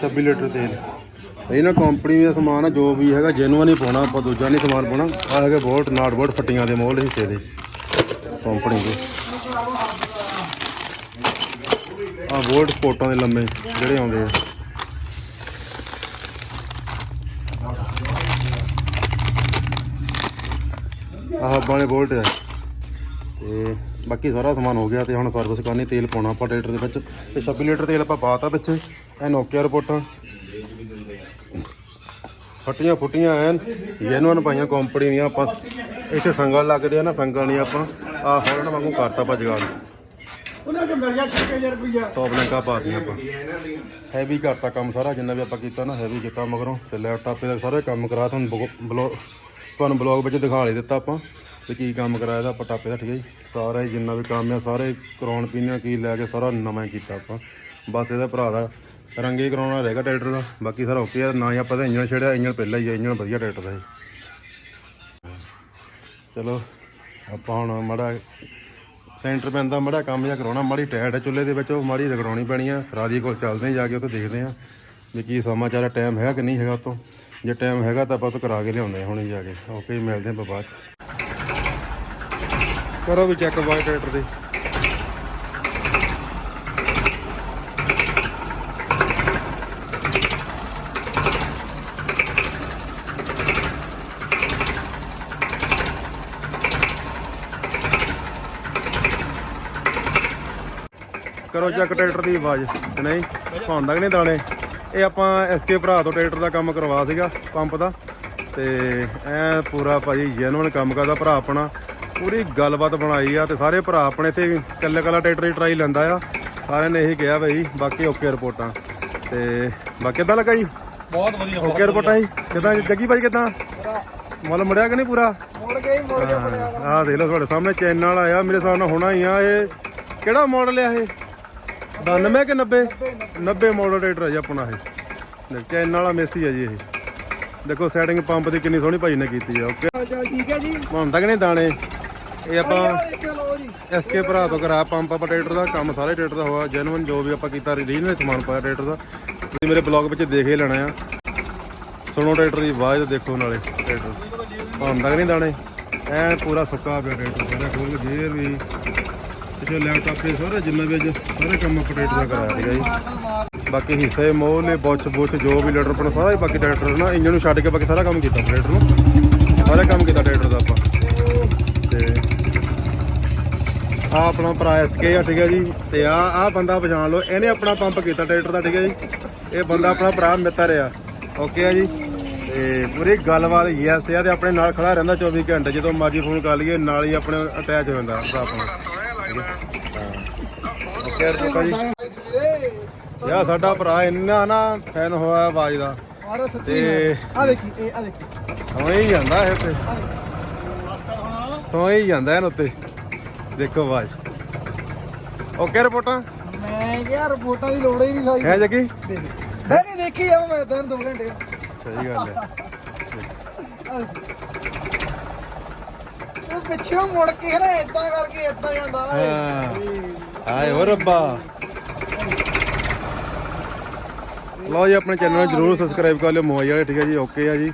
26 ਲੀਟਰ ਤੇਲ ਇਹਨਾਂ ਕੰਪਨੀ ਦਾ ਸਮਾਨ ਆ, ਜੋ ਵੀ ਹੈਗਾ ਜੈਨੂਅਨ ਹੀ ਪਾਉਣਾ, ਆਪਾਂ ਦੂਜਾ ਨਹੀਂ ਸਮਾਨ ਪਾਉਣਾ। ਆ ਹੈਗੇ ਬੋਲਟ ਨਾਟ ਬੋਲਟ ਫੱਟੀਆਂ ਦੇ ਮੋਲ ਹਿੱਸੇ ਦੇ। ਕੰਪਨੀ ਦੇ। ਆ ਬੋਲਟ ਸਪੋਰਟਾਂ ਦੇ ਲੰਮੇ ਜਿਹੜੇ ਆਉਂਦੇ ਆ। ਆਹ ਬਾਣੇ ਬੋਲਟ ਆ। ਤੇ ਬਾਕੀ ਸਾਰਾ ਸਮਾਨ ਹੋ ਗਿਆ ਤੇ ਹੁਣ ਸਰਵਿਸ ਕਰਨੀ, ਤੇਲ ਪਾਉਣਾ, ਆਪਾਂ ਟਰੈਕਟਰ ਦੇ ਵਿੱਚ। ਤੇ 26 ਲੀਟਰ ਤੇਲ ਆਪਾਂ ਪਾਤਾ ਪਿੱਛੇ ਇਹ ਨੋਕੀਆ ਰਿਪੋਰਟਾਂ। ਫੱਟੀਆਂ ਫੁੱਟੀਆਂ ਐਨ ਜੈਨੂਨ ਪਾਈਆਂ ਕੰਪਨੀ ਦੀਆਂ। ਆਪਾਂ ਇੱਥੇ ਸੰਗਲ ਲੱਗਦੇ ਆ ਨਾ ਸੰਗਲ ਨਹੀਂ ਆਪਾਂ। ਆ ਹੌਲਣ ਵਾਂਗੂ ਕਰਤਾ ਆਪਾਂ ਜਗਾੜ ਉਹਨਾਂ ਚ ਮਿਲ ਗਿਆ 6000 ਰੁਪਇਆ ਟੌਪ ਲਿੰਕਾਂ ਪਾਤੀਆਂ ਆਪਾਂ। ਹੈਵੀ ਕਰਤਾ ਕੰਮ ਸਾਰਾ ਜਿੰਨਾ ਵੀ ਆਪਾਂ ਕੀਤਾ ਨਾ ਹੈਵੀ ਕੀਤਾ ਮਗਰੋਂ ਤੇ ਲੈਪਟਾਪ ਤੇ ਸਾਰੇ ਕੰਮ ਕਰਾ ਤੁਹਾਨੂੰ ਬਲੌਗ ਤੁਹਾਨੂੰ ਬਲੌਗ ਵਿੱਚ ਦਿਖਾ ਲਈ ਦਿੱਤਾ ਆਪਾਂ ਵੀ ਕੀ ਕੰਮ ਕਰਾਇਆ ਇਹਦਾ ਆਪਾਂ ਟਾਪੇ ਦਾ ਠੀਕ ਹੈ ਜੀ। ਸਾਰਾ ਹੀ ਜਿੰਨਾ ਵੀ ਕੰਮ ਆ, ਸਾਰੇ ਕਰਾਉਣ ਪੀਣ ਕੀ ਲੈ ਕੇ ਸਾਰਾ ਨਵਾਂ ਹੀ ਕੀਤਾ ਆਪਾਂ। ਬਸ ਇਹਦਾ ਭਰਾ ਦਾ ਰੰਗੇ ਕਰਾਉਣਾ ਰਹੇਗਾ ਟਰੈਕਟਰ ਦਾ। ਬਾਕੀ ਸਾਰਾ ਓਕੇ ਆ, ਨਾ ਹੀ ਆਪਾਂ ਤਾਂ ਇੰਜਨ ਛੇੜਿਆ ਇੰਜਨ ਪਹਿਲਾਂ ਹੀ ਆ ਇੰਜਨ ਵਧੀਆ ਟਰੈਕਟਰ ਦਾ ਜੀ। ਚਲੋ, ਆਪਾਂ ਹੁਣ ਮੜਾ ਸੈਂਟਰ ਪੈਂਦਾ ਮੜਾ ਕੰਮ ਜਿਹਾ ਕਰਾਉਣਾ, ਮਾੜੀ ਟੈਟ ਹੈ ਚੁੱਲ੍ਹੇ ਦੇ ਵਿੱਚ, ਉਹ ਮਾੜੀ ਰਗੜਾਉਣੀ ਪੈਣੀ ਆ। ਰਾਜੀ ਕੋਲ ਚੱਲਦੇ ਹਾਂ, ਜਾ ਕੇ ਉੱਥੇ ਦੇਖਦੇ ਆ ਵੀ ਕੀ ਸਮਾਚਾਰ ਟਾਈਮ ਹੈਗਾ ਕਿ ਨਹੀਂ ਹੈਗਾ ਉਤੋਂ ਜੇ ਟਾਈਮ ਹੈਗਾ ਤਾਂ ਆਪਾਂ ਉੱਥੋਂ ਕਰਾ ਕੇ ਲਿਆਉਂਦੇ ਹਾਂ ਹੁਣੇ ਜਾ ਕੇ। ਓਕੇ ਮਿਲਦੇ ਹਾਂ ਬਾਅਦ ਚ। ਕਰੋ ਵੀ ਚੈੱਕ ਬਾਈ ਟਰੈਕਟਰ ਦੇ ਕਰੋ ਚੈੱਕ ਟਰੈਕਟਰ ਦੀ ਆਵਾਜ਼ ਕਿ ਨਹੀਂ? ਪਾਉਂਦਾ ਕਿ ਨਹੀਂ ਦਾਣੇ? ਇਹ ਆਪਾਂ ਐਸਕੇ ਭਰਾ ਤੋਂ ਟਰੈਕਟਰ ਦਾ ਕੰਮ ਕਰਵਾ ਸੀਗਾ ਪੰਪ ਦਾ। ਤੇ ਐ ਪੂਰਾ ਭਾਜੀ ਜੈਨੂਨ ਕੰਮ ਕਰਦਾ ਭਰਾ ਆਪਣਾ। ਪੂਰੀ ਗੱਲਬਾਤ ਬਣਾਈ ਆ ਤੇ ਸਾਰੇ ਭਰਾ ਆਪਣੇ ਤੇ ਕੱਲੇ ਕੱਲਾ ਟਰੈਕਟਰ ਦੀ ਟਰਾਈ ਲੈਂਦਾ ਆ। ਸਾਰਿਆਂ ਨੇ ਇਹੀ ਕਿਹਾ ਬਈ ਬਾਕੀ ਓਕੇ ਰਿਪੋਰਟਾਂ। ਤੇ ਬਾਕੀ ਕਿੱਦਾਂ ਲੱਗਾ ਜੀ? ਬਹੁਤ ਵਧੀਆ ਓਕੇ ਰਿਪੋਰਟਾਂ ਜੀ? ਕਿੱਦਾਂ ਜੱਗੀ ਭਾਈ ਕਿੱਦਾਂ? ਮੁੱਲ ਮੁੜਿਆ ਕਿ ਨਹੀਂ ਪੂਰਾ? ਮੁੜ ਗਈ ਮੁੜ ਗਿਆ ਆਹ ਦੇਖ ਲਓ ਤੁਹਾਡੇ ਸਾਹਮਣੇ ਚੈਨਲ ਆਇਆ ਮੇਰੇ ਨਾਲ ਹੋਣਾ ਹੀ ਆ ਇਹ ਕਿਹੜਾ ਮਾਡਲ ਆ ਇਹ? 92 ਕਿ 90 90 ਮਾਡਲ ਟਰੈਕਟਰ ਹੈ ਜੀ ਆਪਣਾ ਇਹ। ਚੈਨਲ ਵਾਲਾ ਮੇਸੀ ਹੈ ਜੀ ਇਹ। ਦੇਖੋ ਸੈਟਿੰਗ ਪੰਪ ਦੀ ਕਿੰਨੀ ਸੋਹਣੀ ਭਾਈ ਨੇ ਕੀਤੀ ਆ ਓਕੇ ਚਲ ਠੀਕ ਹੈ ਜੀ। ਹੁਣ ਤੱਕ ਦਾਣੇ। ਇਹ ਆਪਾਂ ਜੀ। ਐਸਕੇ ਭਰਾ ਤੋਂ ਕਰਾ ਪੰਪ ਆਪਾਂ ਟਰੈਕਟਰ ਦਾ ਕੰਮ ਸਾਰੇ ਟਰੈਕਟਰ ਦਾ ਹੋਇਆ। ਜੈਨੂਇਨ ਜੋ ਵੀ ਆਪਾਂ ਕੀਤਾ ਰੀਜਨਲ ਸਮਾਨ ਪਾਇਆ ਟਰੈਕਟਰ ਦਾ। ਤੁਸੀਂ ਮੇਰੇ ਬਲੌਗ ਵਿੱਚ ਦੇਖ ਹੀ ਲੈਣਾ ਆ। ਸੁਣੋ ਟਰੈਕਟਰ ਦੀ ਆਵਾਜ਼ ਦੇਖੋ ਨਾਲੇ ਟਰੈਕਟਰ ਹੁਣ ਤੱਕ ਨਹੀਂ ਦਾਣੇ। ਐ ਪੂਰਾ ਸੁੱਕਾ ਪਿਆ ਟਰੈਕਟਰ ਸਾਰਾ ਖੋਲ ਗੇਅਰ ਵੀ। ਪਿਛੇ ਲੈਪਟਾਪ ਤੇ ਸਾਰਾ ਜਿੰਨਾ ਵੀ ਅੱਜ ਸਾਰੇ ਕੰਮ ਆਪਾਂ ਦਾ ਕਰਾਇਆ ਸੀਗਾ ਜੀ। ਬਾਕੀ ਹਿੱਸੇ ਮੋਹਲੇ ਬੁੱਚ ਬੁੱਚ ਜੋ ਵੀ ਲੈਟਰ ਪਣ ਸਾਰਾ ਹੀ ਬਾਕੀ ਟਰੈਕਟਰ ਨਾ ਇੰਜਨ ਨੂੰ ਛੱਡ ਕੇ ਬਾਕੀ ਸਾਰਾ ਕੰਮ ਕੀਤਾ ਟਰੈਕਟਰ ਨੂੰ। ਸਾਰਾ ਕੰਮ ਕੀਤਾ ਟਰੈਕਟਰ ਦਾ ਆਪਾਂ। ਤੇ ਆ ਆਪਣਾ ਭਰਾ ਐਸਕੇ ਆ, ਠੀਕ ਹੈ ਜੀ। ਤੇ ਆ ਆ ਬੰਦਾ ਪਛਾਣ ਲਓ, ਇਹਨੇ ਆਪਣਾ ਪੰਪ ਕੀਤਾ ਟਰੈਕਟਰ ਦਾ, ਠੀਕ ਹੈ ਜੀ। ਇਹ ਬੰਦਾ ਆਪਣਾ ਭਰਾ ਮਿੱਤਰ ਆ। ਓਕੇ ਆ ਜੀ। ਤੇ ਪੂਰੀ ਗੱਲਬਾਤ ਯੈਸ ਆ ਤੇ ਆਪਣੇ ਨਾਲ ਖੜਾ ਰਹਿੰਦਾ 24 ਘੰਟੇ, ਜਦੋਂ ਮਰਜ਼ੀ ਫੋਨ ਕਰ ਲਈਏ, ਨਾਲ ਹੀ ਆਪਣੇ ਅਟੈਚ ਹੋ ਜਾਂਦਾ ਆਪਣਾ। ਓਕੇ ਰੁਕਾ ਜੀ ਯਾ ਸਾਡਾ ਭਰਾ ਇੰਨਾ ਨਾ ਫੈਨ ਹੋਇਆ ਆਵਾਜ਼ ਦਾ। ਤੇ ਆ ਦੇਖੀ ਇਹ ਆ ਦੇਖੀ। ਸੌਂ ਹੀ ਜਾਂਦਾ ਇਹ ਤੇ। ਸੌਂ ਹੀ ਜਾਂਦਾ ਇਹਨ ਉੱਤੇ ਦੇਖੋ ਆਵਾਜ਼। ਓਕੇ ਰਿਪੋਰਟਾਂ ਮੈਂ ਕਿਹਾ ਰਿਪੋਰਟਾਂ ਦੀ ਲੋੜ ਹੀ ਨਹੀਂ ਲਾਈ। ਹੈ ਜੱਗੀ? ਨਹੀਂ ਦੇਖੀ ਆ ਮੈਂ ਤਾਂ 2 ਘੰਟੇ। ਸਹੀ ਗੱਲ ਹੈ। ਪਿੱਛੇ ਮੁੜ ਕੇ ਨਾ ਇਦਾਂ ਕਰਕੇ ਇਦਾਂ ਜਾਂਦਾ ਹਾਂ। ਆਏ ਹੋ ਰੱਬਾ। ਲਓ ਜੀ, ਆਪਣੇ ਚੈਨਲ ਨੂੰ ਜਰੂਰ ਸਬਸਕ੍ਰਾਈਬ ਕਰ ਲਿਓ, ਮੋਬਾਈਲ ਵਾਲੇ, ਠੀਕ ਹੈ ਜੀ ਓਕੇ ਆ ਜੀ।